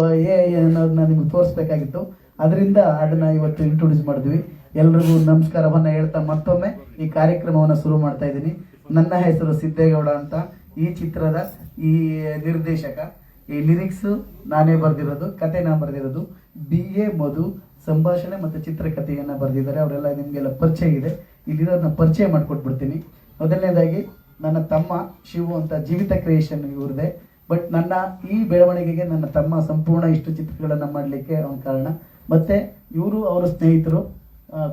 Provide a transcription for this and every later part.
A ಅನ್ನೋದನ್ನ ನಿಮ್ಗೆ ತೋರಿಸ್ಬೇಕಾಗಿತ್ತು. ಅದರಿಂದ ಅದನ್ನ ಇವತ್ತು ಇಂಟ್ರೊಡ್ಯೂಸ್ ಮಾಡಿದ್ವಿ. ಎಲ್ರಿಗೂ ನಮಸ್ಕಾರವನ್ನ ಹೇಳ್ತಾ ಮತ್ತೊಮ್ಮೆ ಈ ಕಾರ್ಯಕ್ರಮವನ್ನ ಶುರು ಮಾಡ್ತಾ ಇದ್ದೀನಿ. ನನ್ನ ಹೆಸರು ಸಿದ್ದೇಗೌಡ ಅಂತ. ಈ ಚಿತ್ರದ ಈ ನಿರ್ದೇಶಕ, ಈ ಲಿರಿಕ್ಸ್ ನಾನೇ ಬರೆದಿರೋದು, ಕತೆ ನಾನು ಬರೆದಿರೋದು. ಬಿ ಎ ಮಧು, ಸಂಭಾಷಣೆ ಮತ್ತು ಚಿತ್ರಕಥೆಯನ್ನು ಬರೆದಿದ್ದಾರೆ. ಅವರೆಲ್ಲ ನಿಮಗೆಲ್ಲ ಪರಿಚಯ ಇದೆ. ಇಲ್ಲಿರೋದನ್ನ ಪರಿಚಯ ಮಾಡಿಕೊಟ್ಬಿಡ್ತೀನಿ. ಮೊದಲನೇದಾಗಿ, ನನ್ನ ತಮ್ಮ ಶಿವು ಅಂತ ಜೀವಿತ ಕ್ರಿಯೇಷನ್ ಇವ್ರದೆ ಬಟ್ ನನ್ನ ಈ ಬೆಳವಣಿಗೆಗೆ ನನ್ನ ತಮ್ಮ ಸಂಪೂರ್ಣ ಇಷ್ಟು ಚಿತ್ರಗಳನ್ನು ಮಾಡಲಿಕ್ಕೆ ಅವನ ಕಾರಣ. ಮತ್ತು ಇವರು ಅವರ ಸ್ನೇಹಿತರು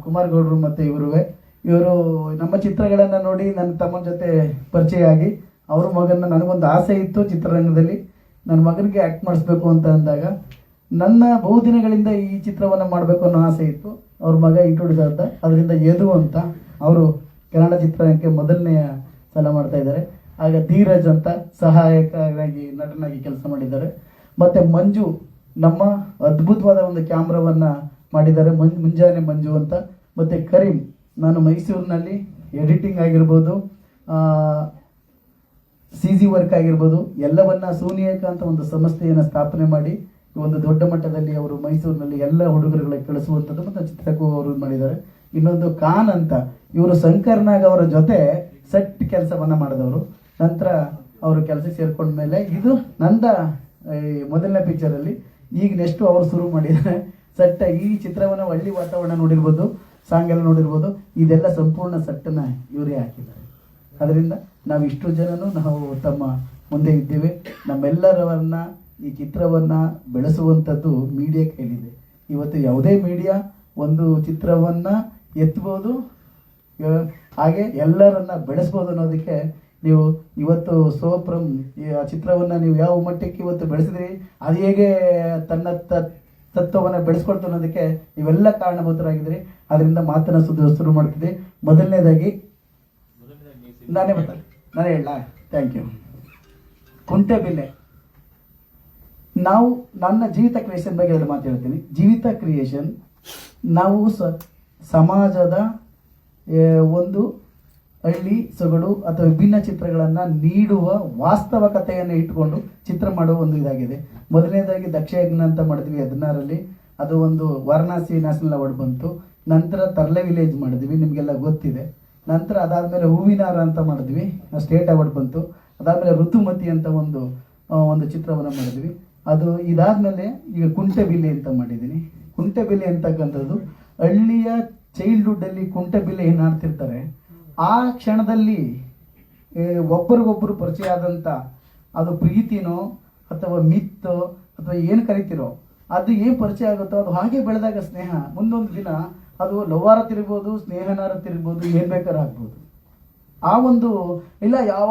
ಕುಮಾರ್ ಗೌಡರು ಮತ್ತು ಇವರುವೆ. ಇವರು ನಮ್ಮ ಚಿತ್ರಗಳನ್ನು ನೋಡಿ ನನ್ನ ತಮ್ಮನ ಜೊತೆ ಪರಿಚಯ ಆಗಿ ಅವ್ರ ಮಗನ ನನಗೊಂದು ಆಸೆ ಇತ್ತು ಚಿತ್ರರಂಗದಲ್ಲಿ. ನನ್ನ ಮಗನಿಗೆ ಆ್ಯಕ್ಟ್ ಮಾಡಿಸ್ಬೇಕು ಅಂತ ಅಂದಾಗ ನನ್ನ ಬಹುದಿನಗಳಿಂದ ಈ ಚಿತ್ರವನ್ನು ಮಾಡಬೇಕು ಅನ್ನೋ ಆಸೆ ಇತ್ತು. ಅವ್ರ ಮಗ ಇಂಟ್ರೊಡ್ಯೂಸ್ ಆದ ಅದರಿಂದ ಎದು ಅಂತ ಅವರು ಕನ್ನಡ ಚಿತ್ರರಂಗಕ್ಕೆ ಮೊದಲನೆಯ ಸಲ ಮಾಡ್ತಾ ಇದ್ದಾರೆ. ಆಗ ಧೀರಜ್ ಅಂತ ಸಹಾಯಕರಾಗಿ ನಟನಾಗಿ ಕೆಲಸ ಮಾಡಿದ್ದಾರೆ. ಮತ್ತೆ ಮಂಜು, ನಮ್ಮ ಅದ್ಭುತವಾದ ಒಂದು ಕ್ಯಾಮ್ರಾವನ್ನ ಮಾಡಿದ್ದಾರೆ. ಮಂಜು, ಮುಂಜಾನೆ ಮಂಜು ಅಂತ. ಮತ್ತೆ ಕರೀಂ, ನಾನು ಮೈಸೂರಿನಲ್ಲಿ ಎಡಿಟಿಂಗ್ ಆಗಿರ್ಬೋದು ಸಿ ಜಿ ವರ್ಕ್ ಆಗಿರ್ಬೋದು, ಎಲ್ಲವನ್ನ ಸೂನಿಯಕ ಅಂತ ಒಂದು ಸಂಸ್ಥೆಯನ್ನು ಸ್ಥಾಪನೆ ಮಾಡಿ ಒಂದು ದೊಡ್ಡ ಮಟ್ಟದಲ್ಲಿ ಅವರು ಮೈಸೂರಿನಲ್ಲಿ ಎಲ್ಲ ಹುಡುಗರುಗಳಿಗೆ ಕಳಿಸುವಂಥದ್ದು ಮತ್ತು ಚಿತ್ರಕ್ಕೂ ಅವರು ಮಾಡಿದ್ದಾರೆ. ಇನ್ನೊಂದು ಖಾನ್ ಅಂತ. ಇವರು ಶಂಕರ್ನಾಗ್ ಅವರ ಜೊತೆ ಸೆಟ್ ಕೆಲಸವನ್ನು ಮಾಡಿದವರು. ನಂತರ ಅವರು ಕೆಲಸಕ್ಕೆ ಸೇರ್ಕೊಂಡ ಮೇಲೆ ಇದು ನಂದ ಮೊದಲನೇ ಪಿಕ್ಚರ್ ಅಲ್ಲಿ. ಈಗ ನೆಕ್ಸ್ಟ್ ಅವರು ಶುರು ಮಾಡಿದ್ದಾರೆ. ಸೆಟ್ ಈ ಚಿತ್ರವನ್ನ ಹಳ್ಳಿ ವಾತಾವರಣ ನೋಡಿರ್ಬೋದು ಸಾಂಗ್ ಎಲ್ಲ ನೋಡಿರ್ಬೋದು, ಇದೆಲ್ಲ ಸಂಪೂರ್ಣ ಸಟ್ಟನ್ನು ಇವರೇ ಹಾಕಿದ್ದಾರೆ. ಅದರಿಂದ ನಾವು ಇಷ್ಟು ಜನನು ನಾವು ತಮ್ಮ ಮುಂದೆ ಇದ್ದೇವೆ. ನಮ್ಮೆಲ್ಲರವನ್ನ ಈ ಚಿತ್ರವನ್ನ ಬೆಳೆಸುವಂಥದ್ದು ಮೀಡಿಯಾ ಕೈಲಿದೆ. ಇವತ್ತು ಯಾವುದೇ ಮೀಡಿಯಾ ಒಂದು ಚಿತ್ರವನ್ನ ಎತ್ಬೋದು, ಹಾಗೆ ಎಲ್ಲರನ್ನ ಬೆಳೆಸ್ಬೋದು ಅನ್ನೋದಕ್ಕೆ ನೀವು ಇವತ್ತು ಸೋಪ್ರಮ್ ಈ ಆ ಚಿತ್ರವನ್ನು ನೀವು ಯಾವ ಮಟ್ಟಕ್ಕೆ ಇವತ್ತು ಬೆಳೆಸಿದ್ರಿ, ಅದು ಹೇಗೆ ತನ್ನ ತತ್ವವನ್ನ ಬೆಳೆಸ್ಕೊಳ್ತು ಅನ್ನೋದಕ್ಕೆ ನೀವೆಲ್ಲ ಕಾರಣಭೂತರಾಗಿದ್ರಿ ಅದರಿಂದ ಮಾತನ್ನ ಸುದ್ದಿ ಶುರು ಮಾಡ್ತಿದ್ದೆ. ಮೊದಲನೇದಾಗಿ, ನಾನೇ ಬರ್ತಾರೆ. ನಾನೇ ಹೇಳ ಥ್ಯಾಂಕ್ ಯು ಕುಂಟೆಬಿಲ್ಲೆ ನಾವು ನನ್ನ ಜೀವಿತ ಕ್ರಿಯೇಷನ್ ಬಗ್ಗೆ ಎರಡು ಮಾತು ಹೇಳ್ತೀನಿ. ಜೀವಿತ ಕ್ರಿಯೇಷನ್ ನಾವು ಸಮಾಜದ ಒಂದು ಹಳ್ಳಿ ಸೊಗಡು ಅಥವಾ ವಿಭಿನ್ನ ಚಿತ್ರಗಳನ್ನು ನೀಡುವ ವಾಸ್ತವ ಕಥೆಯನ್ನು ಇಟ್ಟುಕೊಂಡು ಚಿತ್ರ ಮಾಡುವ ಒಂದು ಇದಾಗಿದೆ. ಮೊದಲನೇದಾಗಿ ದಕ್ಷಯಜ್ಞ ಅಂತ ಮಾಡಿದ್ವಿ ಹದಿನಾರಲ್ಲಿ. ಅದು ಒಂದು ವಾರಣಾಸಿ ನ್ಯಾಷನಲ್ ಅವಾರ್ಡ್ ಬಂತು. ನಂತರ ತರ್ಲೆ ವಿಲೇಜ್ ಮಾಡಿದ್ವಿ, ನಿಮಗೆಲ್ಲ ಗೊತ್ತಿದೆ. ನಂತರ ಅದಾದ್ಮೇಲೆ ಹೂವಿನಾರ ಅಂತ ಮಾಡಿದ್ವಿ, ಸ್ಟೇಟ್ ಅವಾರ್ಡ್ ಬಂತು. ಅದಾದಮೇಲೆ ಋತುಮತಿ ಅಂತ ಒಂದು ಒಂದು ಚಿತ್ರವನ್ನು ಮಾಡಿದ್ವಿ. ಅದು ಇದಾದಮೇಲೆ ಈಗ ಕುಂಟೆಬಿಲ್ಲೆ ಅಂತ ಮಾಡಿದ್ದೀನಿ. ಕುಂಟೆಬಿಲ್ಲೆ ಅಂತಕ್ಕಂಥದ್ದು ಹಳ್ಳಿಯ ಚೈಲ್ಡ್ಹುಡ್ ಅಲ್ಲಿ ಕುಂಟೆಬಿಲ್ಲೆ ಏನು ಆಡ್ತಿರ್ತಾರೆ ಆ ಕ್ಷಣದಲ್ಲಿ ಒಬ್ಬರಿಗೊಬ್ಬರು ಪರಿಚಯ ಆದಂಥ ಅದು ಪ್ರೀತಿನೋ ಅಥವಾ ಮಿತ್ತೋ ಅಥವಾ ಏನು ಕರಿತೀರೋ, ಅದು ಏನು ಪರಿಚಯ ಆಗುತ್ತೋ ಅದು ಹಾಗೆ ಬೆಳೆದಾಗ ಸ್ನೇಹ. ಮುಂದೊಂದು ದಿನ ಅದು ಲವ್ವಾರ ತಿರ್ಬೋದು ಸ್ನೇಹನಾರ ತಿರ್ಬೋದು ಏನು ಬೇಕಾದ್ರೂ ಆಗ್ಬೋದು. ಆ ಒಂದು, ಇಲ್ಲ ಯಾವ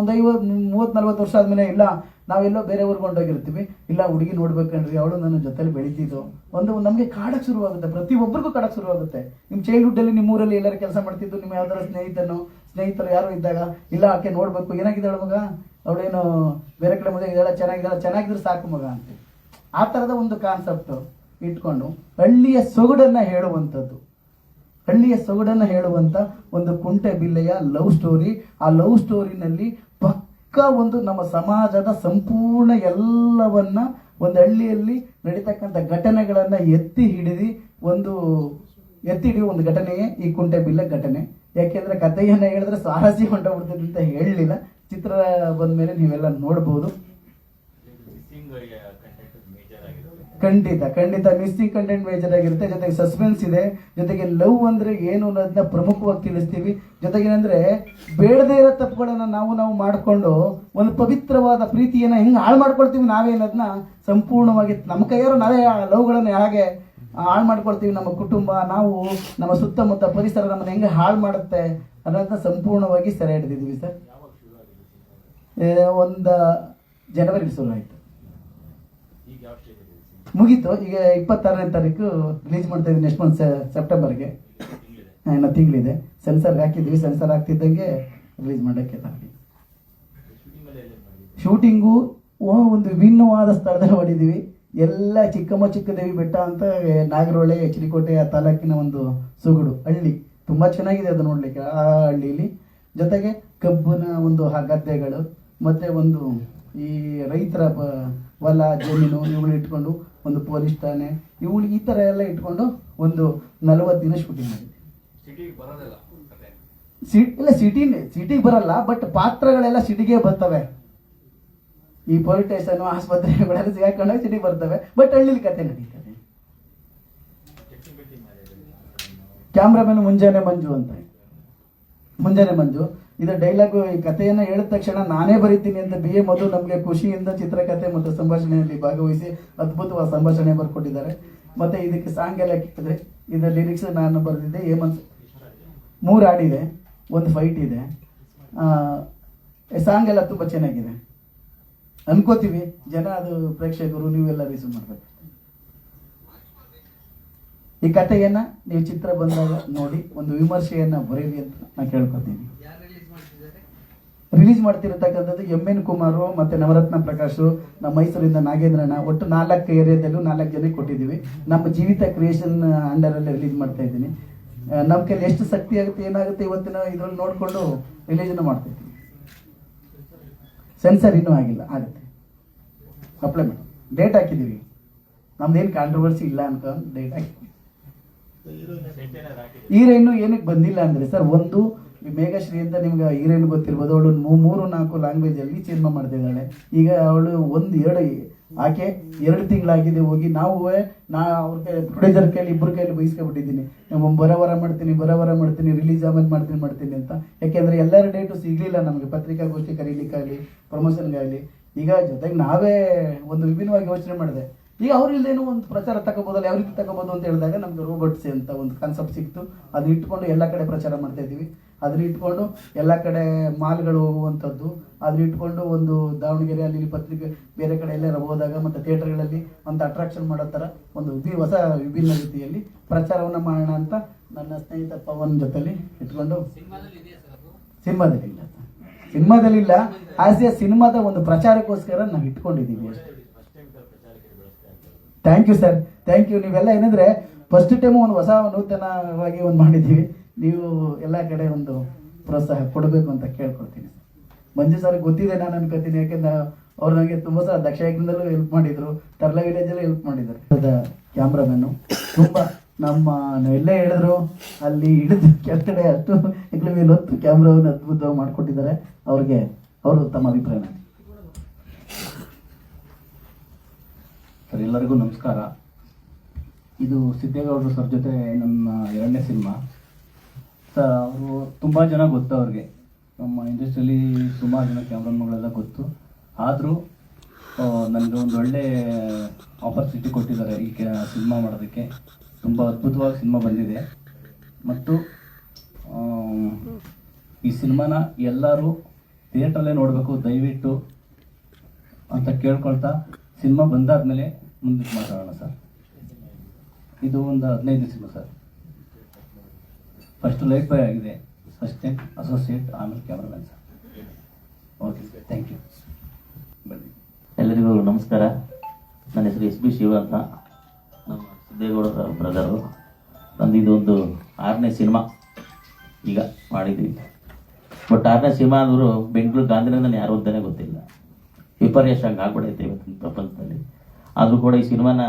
ಒಂದು ಐವತ್ತು ಮೂವತ್ತು ನಲ್ವತ್ತು ವರ್ಷ ಆದಮೇಲೆ, ಇಲ್ಲ ನಾವೆಲ್ಲೋ ಬೇರೆ ಊರಿಗೆ ಹೊಂಟೋಗಿರ್ತೀವಿ ಇಲ್ಲ, ಹುಡುಗಿ ನೋಡ್ಬೇಕಂಡ್ರಿ ಅವಳು ನನ್ನ ಜೊತೆಲಿ ಬೆಳೀತಿದ್ದು. ಒಂದು ನಮಗೆ ಕಾಡಕ್ಕೆ ಶುರುವಾಗುತ್ತೆ. ಪ್ರತಿ ಒಬ್ಬರಿಗೂ ಕಾಡಕ್ಕೆ ಶುರುವಾಗುತ್ತೆ. ನಿಮ್ಮ ಚೈಲ್ಡ್ಹುಡ್ಡಲ್ಲಿ ನಿಮ್ಮ ಊರಲ್ಲಿ ಎಲ್ಲರೂ ಕೆಲಸ ಮಾಡ್ತಿದ್ದು, ನಿಮ್ಮ ಯಾವ್ದಾರ ಸ್ನೇಹಿತನು, ಸ್ನೇಹಿತರು ಯಾರು ಇದ್ದಾಗ, ಇಲ್ಲ, ಆಕೆ ನೋಡಬೇಕು, ಏನಾಗಿದ್ದಾಳೆ ಮಗ? ಅವಳೇನು ಬೇರೆ ಕಡೆ ಮಗ ಇದೆಲ್ಲ ಚೆನ್ನಾಗಿದ್ದಾಳೆ, ಚೆನ್ನಾಗಿದ್ರೆ ಸಾಕು ಮಗ ಅಂತ. ಆ ಥರದ ಒಂದು ಕಾನ್ಸೆಪ್ಟು ಇಟ್ಕೊಂಡು ಹಳ್ಳಿಯ ಸೊಗಡನ್ನು ಹೇಳುವಂಥದ್ದು. ಹಳ್ಳಿಯ ಸೊಗಡನ್ನು ಹೇಳುವಂಥ ಒಂದು ಕುಂಟೆ ಬಿಲ್ಲೆಯ ಲವ್ ಸ್ಟೋರಿ ಆ ಲವ್ ಸ್ಟೋರಿನಲ್ಲಿ ಪಕ್ಕ ಒಂದು ನಮ್ಮ ಸಮಾಜದ ಸಂಪೂರ್ಣ ಎಲ್ಲವನ್ನ ಒಂದು ಹಳ್ಳಿಯಲ್ಲಿ ನಡೀತಕ್ಕಂಥ ಘಟನೆಗಳನ್ನ ಎತ್ತಿ ಹಿಡಿದು ಒಂದು ಎತ್ತಿ ಹಿಡಿಯುವ ಒಂದು ಘಟನೆಯೇ ಈ ಕುಂಟೆ ಬಿಲ್ಲೆ ಘಟನೆ. ಯಾಕೆಂದ್ರೆ ಕಥೆಯನ್ನ ಹೇಳಿದ್ರೆ ಸಾಹಸಿ ಹೊಂಟೋಗ್ಬಿಡ್ತದೆ ಅಂತ ಹೇಳಲಿಲ್ಲ. ಚಿತ್ರ ಬಂದ್ಮೇಲೆ ನೀವೆಲ್ಲ ನೋಡ್ಬೋದು. ಖಂಡಿತ ಖಂಡಿತ ಮಿಸ್ಸಿಂಗ್ ಕಂಟೆಂಟ್ ಮೇಜರ್ ಆಗಿರುತ್ತೆ ಜೊತೆಗೆ ಸಸ್ಪೆನ್ಸ್ ಇದೆ, ಜೊತೆಗೆ ಲವ್ ಅಂದ್ರೆ ಏನು ಅನ್ನೋದನ್ನ ಪ್ರಮುಖವಾಗಿ ತಿಳಿಸ್ತೀವಿ. ಜೊತೆಗೆ ಏನಂದ್ರೆ ಬೇಡದೇ ಇರೋ ತಪ್ಪುಗಳನ್ನ ನಾವು ನಾವು ಮಾಡಿಕೊಂಡು ಒಂದು ಪವಿತ್ರವಾದ ಪ್ರೀತಿಯನ್ನ ಹೆಂಗ್ ಹಾಳು ಮಾಡ್ಕೊಳ್ತೀವಿ ನಾವೇ ಅನ್ನೋದನ್ನ ಸಂಪೂರ್ಣವಾಗಿ ನಮ್ಮ ಕೈಯಾರು ನಾವೇ ಲವ್ಗಳನ್ನ ಹೇಗೆ ಹಾಳು ಮಾಡ್ಕೊಳ್ತೀವಿ. ನಮ್ಮ ಕುಟುಂಬ, ನಾವು, ನಮ್ಮ ಸುತ್ತಮುತ್ತ ಪರಿಸರ ನಮ್ಮನ್ನ ಹೆಂಗೆ ಹಾಳು ಮಾಡುತ್ತೆ ಅನ್ನೋದನ್ನ ಸಂಪೂರ್ಣವಾಗಿ ಸೆರೆ ಹಿಡಿದಿದ್ದೀವಿ ಸರ್. ಒಂದು ಜನವರಿ ಶುರು ಆಯ್ತು. ಮುಗೀತು. ಈಗ ಇಪ್ಪತ್ತಾರನೇ ತಾರೀಕು ರಿಲೀಸ್ ಮಾಡ್ತಾ ಇದ್ದೀವಿ ನೆಕ್ಸ್ಟ್ ಮಂತ್ ಸೆಪ್ಟೆಂಬರ್ಗೆ ಇನ್ನು ತಿಂಗಳಿದೆ. ಸೆನ್ಸರ್ ಹಾಕಿದ್ವಿ ಸೆನ್ಸರ್ ಹಾಕ್ತಿದ್ದಂಗೆ ರಿಲೀಸ್ ಮಾಡೋಕ್ಕೆ ಶೂಟಿಂಗು ಶೂಟಿಂಗು ಒಂದು ವಿಭಿನ್ನವಾದ ಸ್ಥಳದಲ್ಲಿ ಹೊಡಿದೀವಿ ಎಲ್ಲ ಚಿಕ್ಕಮ್ಮ ಚಿಕ್ಕದೇವಿ ಬೆಟ್ಟ ಅಂತ ನಾಗರಹೊಳೆ ಎಚರಿಕೋಟೆ ಆ ತಾಲೂಕಿನ ಒಂದು ಸುಗುಡು, ಹಳ್ಳಿ. ತುಂಬ ಚೆನ್ನಾಗಿದೆ ಅದು ನೋಡಲಿಕ್ಕೆ, ಆ ಹಳ್ಳಿಯಲ್ಲಿ ಜೊತೆಗೆ ಕಬ್ಬಿನ ಒಂದು ಆ ಗದ್ದೆಗಳು, ಮತ್ತು ಒಂದು ಈ ರೈತರ ಹೊಲ, ಜಮೀನು, ಇವುಗಳು ಇಟ್ಕೊಂಡು ಒಂದು ಪೊಲೀಸ್ ಠಾಣೆ ಇವು ಈ ಥರ ಎಲ್ಲ ಇಟ್ಕೊಂಡು ಒಂದು ನಲವತ್ತು ದಿನ ಶೂಟಿಂಗ್ ಮಾಡಿದ್ವಿ. ಇಲ್ಲ ಸಿಟಿ ಸಿಟಿಗೆ ಬರಲ್ಲ ಬಟ್ ಪಾತ್ರಗಳೆಲ್ಲ ಸಿಟಿಗೆ ಬರ್ತವೆ. ಈ ಪೊಲೀಸ್ ಸ್ಟೇಷನ್ ಆಸ್ಪತ್ರೆಗಳೆಲ್ಲ ಸಿಗಾಕೊಂಡಾಗ ಸಿಟಿಗೆ ಬರ್ತವೆ. ಬಟ್ ಹಳ್ಳಿಲಿ ಕತೆ ನಡೀತದೆ. ಕ್ಯಾಮ್ರಾಮನ್ ಮುಂಜಾನೆ ಮಂಜು ಅಂತ. ಮುಂಜಾನೆ ಮಂಜು ಇದು ಡೈಲಾಗು, ಈ ಕಥೆಯನ್ನ ಹೇಳಿದ ತಕ್ಷಣ ನಾನೇ ಬರೀತೀನಿ ಅಂತ ಬಿ ಎ ಮಧು ನಮಗೆ ಖುಷಿಯಿಂದ ಚಿತ್ರಕಥೆ ಮತ್ತು ಸಂಭಾಷಣೆಯಲ್ಲಿ ಭಾಗವಹಿಸಿ ಅದ್ಭುತವಾದ ಸಂಭಾಷಣೆ ಬರ್ಕೊಟ್ಟಿದ್ದಾರೆ ಮತ್ತೆ ಇದಕ್ಕೆ ಸಾಂಗ್ ಎಲ್ಲ ಕೇಳಿದ್ರೆ ಇದರ ಲಿರಿಕ್ಸ್ ನಾನು ಬರೆದಿದ್ದೆ ಹೇಮಂತ್ ಮೂರು ಹಾಡಿದೆ ಒಂದು ಫೈಟ್ ಇದೆ. ಸಾಂಗ್ ಎಲ್ಲ ತುಂಬ ಚೆನ್ನಾಗಿದೆ. ಅನ್ಕೋತೀವಿ, ಜನ ಅದು ಪ್ರೇಕ್ಷಕರು, ನೀವೆಲ್ಲ ರಿಸೀವ್ ಮಾಡ್ಬೇಕು. ಈ ಕಥೆಯನ್ನ ನೀವು ಚಿತ್ರ ಬಂದಾಗ ನೋಡಿ, ಒಂದು ವಿಮರ್ಶೆಯನ್ನ ಬರೀರಿ ಅಂತ ನಾನು ಕೇಳ್ಕೊತೀನಿ ರಿಲೀಸ್ ಮಾಡ್ತಿರತಕ್ಕಂಥದ್ದು ಎಂ ಎನ್ ಕುಮಾರು ಮತ್ತೆ ನವರತ್ನ ಪ್ರಕಾಶ್ ನಮ್ಮ ಮೈಸೂರಿಂದ ನಾಗೇಂದ್ರನ. ಒಟ್ಟು ನಾಲ್ಕು ಏರಿಯಾದಲ್ಲೂ ನಾಲ್ಕು ಜನಕ್ಕೆ ಕೊಟ್ಟಿದ್ದೀವಿ. ನಮ್ಮ ಜೀವಿತ ಕ್ರಿಯೇಷನ್ ಅಂಡರ್ ಅಲ್ಲಿ ರಿಲೀಸ್ ಮಾಡ್ತಾ ಇದ್ದೀನಿ. ನಮ್ಮ ಕೈಲಿ ಎಷ್ಟು ಶಕ್ತಿ ಆಗುತ್ತೆ ಏನಾಗುತ್ತೆ ಇವತ್ತಿನ ಇದ್ರಲ್ಲಿ ನೋಡಿಕೊಂಡು ರಿಲೀಸ್ನ ಮಾಡ್ತಾ ಇದ್ದೀನಿ ಸೆನ್ಸರ್ ಇನ್ನೂ ಆಗಿಲ್ಲ ಆಗುತ್ತೆ. ಅಪ್ಲೈ ಮಾಡಿ. ಡೇಟ್ ಹಾಕಿದ್ದೀವಿ. ನಮ್ದೇನು ಕಾಂಟ್ರವರ್ಸಿ ಇಲ್ಲ ಅನ್ಕೊಂಡು ಡೇಟ್ ಹಾಕಿದ್ದೀವಿ. ಇನ್ನೂ ಏನಕ್ಕೆ ಬಂದಿಲ್ಲ ಅಂದರೆ ಸರ್ ಒಂದು ಮೇಘಶ್ರೀ ಅಂತ ನಿಮ್ಗೆ ಹೀರೋಯಿನ್ ಗೊತ್ತಿರ್ಬೋದು, ಅವಳು ಮೂರು, ನಾಲ್ಕು ಲ್ಯಾಂಗ್ವೇಜ್ ಅಲ್ಲಿ ಸಿನಿಮಾ ಮಾಡ್ತಿದ್ದಾಳೆ. ಈಗ ಅವಳು ಒಂದು, ಎರಡು, ಆಕೆ ಎರಡು ತಿಂಗಳಾಗಿದೆ, ಹೋಗಿ ನಾವು, ನಾ ಅವ್ರ ಕೈ ಪ್ರೊಡ್ಯೂಸರ್ ಕೈಲಿ, ಇಬ್ಬರ ಕೈಲಿ ಬೈಸ್ಕೊಬಿಟ್ಟಿದ್ದೀನಿ ನಾವು ವಾರ ಮಾಡ್ತೀನಿ ಬರೋವರ ಮಾಡ್ತೀನಿ ರಿಲೀಸ್ ಆಮೇಲೆ ಮಾಡ್ತೀನಿ ಮಾಡ್ತೀನಿ ಅಂತ. ಯಾಕೆಂದ್ರೆ ಎಲ್ಲರ ಡೇಟು ಸಿಗ್ಲಿಲ್ಲ ನಮಗೆ, ಪತ್ರಿಕಾಗೋಷ್ಠಿ ಕರೀಲಿಕ್ಕಾಗಲಿ ಪ್ರಮೋಷನ್ಗಾಗಲಿ ಈಗ ಜೊತೆಗೆ ನಾವೇ ಒಂದು ವಿಭಿನ್ನವಾಗಿ ಯೋಚನೆ ಮಾಡಿದೆ. ಈಗ ಅವ್ರಿಲ್ದೇನೋ ಒಂದು ಪ್ರಚಾರ ತಗೋಬೋದಲ್ಲ ಯಾವ ರೀತಿ ತಗೋಬೋದು ಅಂತ ಹೇಳಿದಾಗ ನಮ್ಗೆ ರೋಬೋಟ್ಸ್ ಅಂತ ಒಂದು ಕಾನ್ಸೆಪ್ಟ್ ಸಿಕ್ತು. ಅದು ಇಟ್ಕೊಂಡು ಎಲ್ಲ ಕಡೆ ಪ್ರಚಾರ ಮಾಡ್ತಾ ಇದ್ದೀವಿ. ಅದನ್ನ ಇಟ್ಕೊಂಡು ಎಲ್ಲ ಕಡೆ ಮಾಲ್ಗಳು ಹೋಗುವಂಥದ್ದು ಅದನ್ನ ಇಟ್ಕೊಂಡು ಒಂದು ದಾವಣಗೆರೆ ಅಲ್ಲಿ ಪತ್ರಿಕೆ ಬೇರೆ ಕಡೆ ಎಲ್ಲಾರ ಹೋದಾಗ ಮತ್ತು ಥಿಯೇಟರ್ಗಳಲ್ಲಿ ಒಂದು ಅಟ್ರಾಕ್ಷನ್ ಮಾಡೋ ಥರ ಒಂದು ವಿ ಹೊಸ ವಿಭಿನ್ನ ರೀತಿಯಲ್ಲಿ ಪ್ರಚಾರವನ್ನು ಮಾಡೋಣ ಅಂತ ನನ್ನ ಸ್ನೇಹಿತ ಪವನ್ ಜೊತೆಲಿ ಇಟ್ಕೊಂಡು. ಸಿನಿಮಾದಲ್ಲಿ ಇಲ್ಲ ಸಿನಿಮಾದಲ್ಲಿ ಇಲ್ಲ ಆಸ್ ಎ ಸಿನಿಮಾದ ಒಂದು ಪ್ರಚಾರಕ್ಕೋಸ್ಕರ ನಾವು ಇಟ್ಕೊಂಡಿದ್ದೀವಿ ಅಷ್ಟೇ. Thank you sir thank you ನೀವೆಲ್ಲ ಏನಂದ್ರೆ ಫಸ್ಟ್ ಟೈಮ್ ಒಂದು ಹೊಸ ನೂತನವಾಗಿ ಒಂದು ಮಾಡಿದ್ದೀವಿ. ನೀವು ಎಲ್ಲ ಕಡೆ ಒಂದು ಪ್ರೋತ್ಸಾಹ ಕೊಡಬೇಕು ಅಂತ ಕೇಳ್ಕೊಳ್ತೀನಿ ಮಂಜು ಸರ್ ಗೊತ್ತಿದೆ ನಾನು ಅನ್ಕೋತೀನಿ, ಯಾಕೆಂದ್ರೆ ಅವ್ರು ನನಗೆ ತುಂಬ ಸಲ ದಕ್ಷ ಯಜ್ಞದಲ್ಲೂ ಹೆಲ್ಪ್ ಮಾಡಿದ್ರು ತರ್ಲ ವಿಲೇಜಲ್ಲೂ ಹೆಲ್ಪ್ ಮಾಡಿದ್ದಾರೆ ಕ್ಯಾಮ್ರಾಮನ್ನು ತುಂಬ ನಮ್ಮ ಎಲ್ಲೇ ಹೇಳಿದ್ರು, ಅಲ್ಲಿ ಹಿಡಿದು ಕೆಳಗಡೆ ಅಷ್ಟು ಮೇಲೆ ಹೊತ್ತು ಕ್ಯಾಮ್ರಾವನ್ನು ಅದ್ಭುತವಾಗಿ ಮಾಡಿಕೊಟ್ಟಿದ್ದಾರೆ. ಅವ್ರಿಗೆ, ಅವರು ತಮ್ಮ ಅಭಿಪ್ರಾಯ ಸರ್ ಎಲ್ಲರಿಗೂ ನಮಸ್ಕಾರ. ಇದು ಸಿದ್ದೇಗೌಡರು ಸರ್ ಜೊತೆ ನನ್ನ ಎರಡನೇ ಸಿನಿಮಾ. ಸರ್, ಅವರು ತುಂಬ ಜನ ಗೊತ್ತು ಅವ್ರಿಗೆ. ನಮ್ಮ ಇಂಡಸ್ಟ್ರಿಯಲ್ಲಿ ಸುಮಾರು ಜನ ಕ್ಯಾಮ್ರಾಮನ್ಗಳೆಲ್ಲ ಗೊತ್ತು. ಆದರೂ ನನಗೆ ಒಂದು ಒಳ್ಳೆ ಆಪರ್ಚುನಿಟಿ ಕೊಟ್ಟಿದ್ದಾರೆ ಈ ಸಿನಿಮಾ ಮಾಡೋದಕ್ಕೆ. ತುಂಬ ಅದ್ಭುತವಾಗಿ ಸಿನಿಮಾ ಬಂದಿದೆ. ಮತ್ತು ಈ ಸಿನಿಮಾನ ಎಲ್ಲರೂ ಥಿಯೇಟ್ರಲ್ಲೇ ನೋಡಬೇಕು, ದಯವಿಟ್ಟು ಅಂತ ಕೇಳ್ಕೊಳ್ತಾ ಸಿನಿಮಾ ಬಂದಾದ್ಮೇಲೆ ಮುಂದೆ ಮಾತಾಡೋಣ ಸರ್. ಇದು ಒಂದು ಹದಿನೈದು cinema sir. First life boy ಆಗಿದೆ. ಫಸ್ಟ್ ಟೈಮ್ ಅಸೋಸಿಯೇಟ್ ಆಮೇಲೆ cameraman sir. Okay sir thank you ಬನ್ನಿ. ಎಲ್ಲರಿಗೂ ನಮಸ್ಕಾರ. ನನ್ನ ಹೆಸರು ಎಸ್ ಬಿ ಶಿವ ಅಂತ. ನಮ್ಮ ಸಿದ್ದೇಗೌಡರ ಬ್ರದರು ನಂದು ಇದೊಂದು ಆರನೇ ಸಿನಿಮಾ ಈಗ ಮಾಡಿದ್ದೀವಿ. ಬಟ್ ಆರನೇ ಸಿನಿಮಾ ಅಂದರು ಬೆಂಗಳೂರು ಗಾಂಧಿನಗರ ಯಾರು ಅಂತಾನೆ ಗೊತ್ತಿಲ್ಲ. ವಿಪರ್ಯಾಸ ಹಂಗೆ ಆಗ್ಬಿಡೈತೆ ಇವತ್ತಿನ ಪ್ರಪಂಚದಲ್ಲಿ. ಆದರೂ ಕೂಡ ಈ ಸಿನಿಮಾನ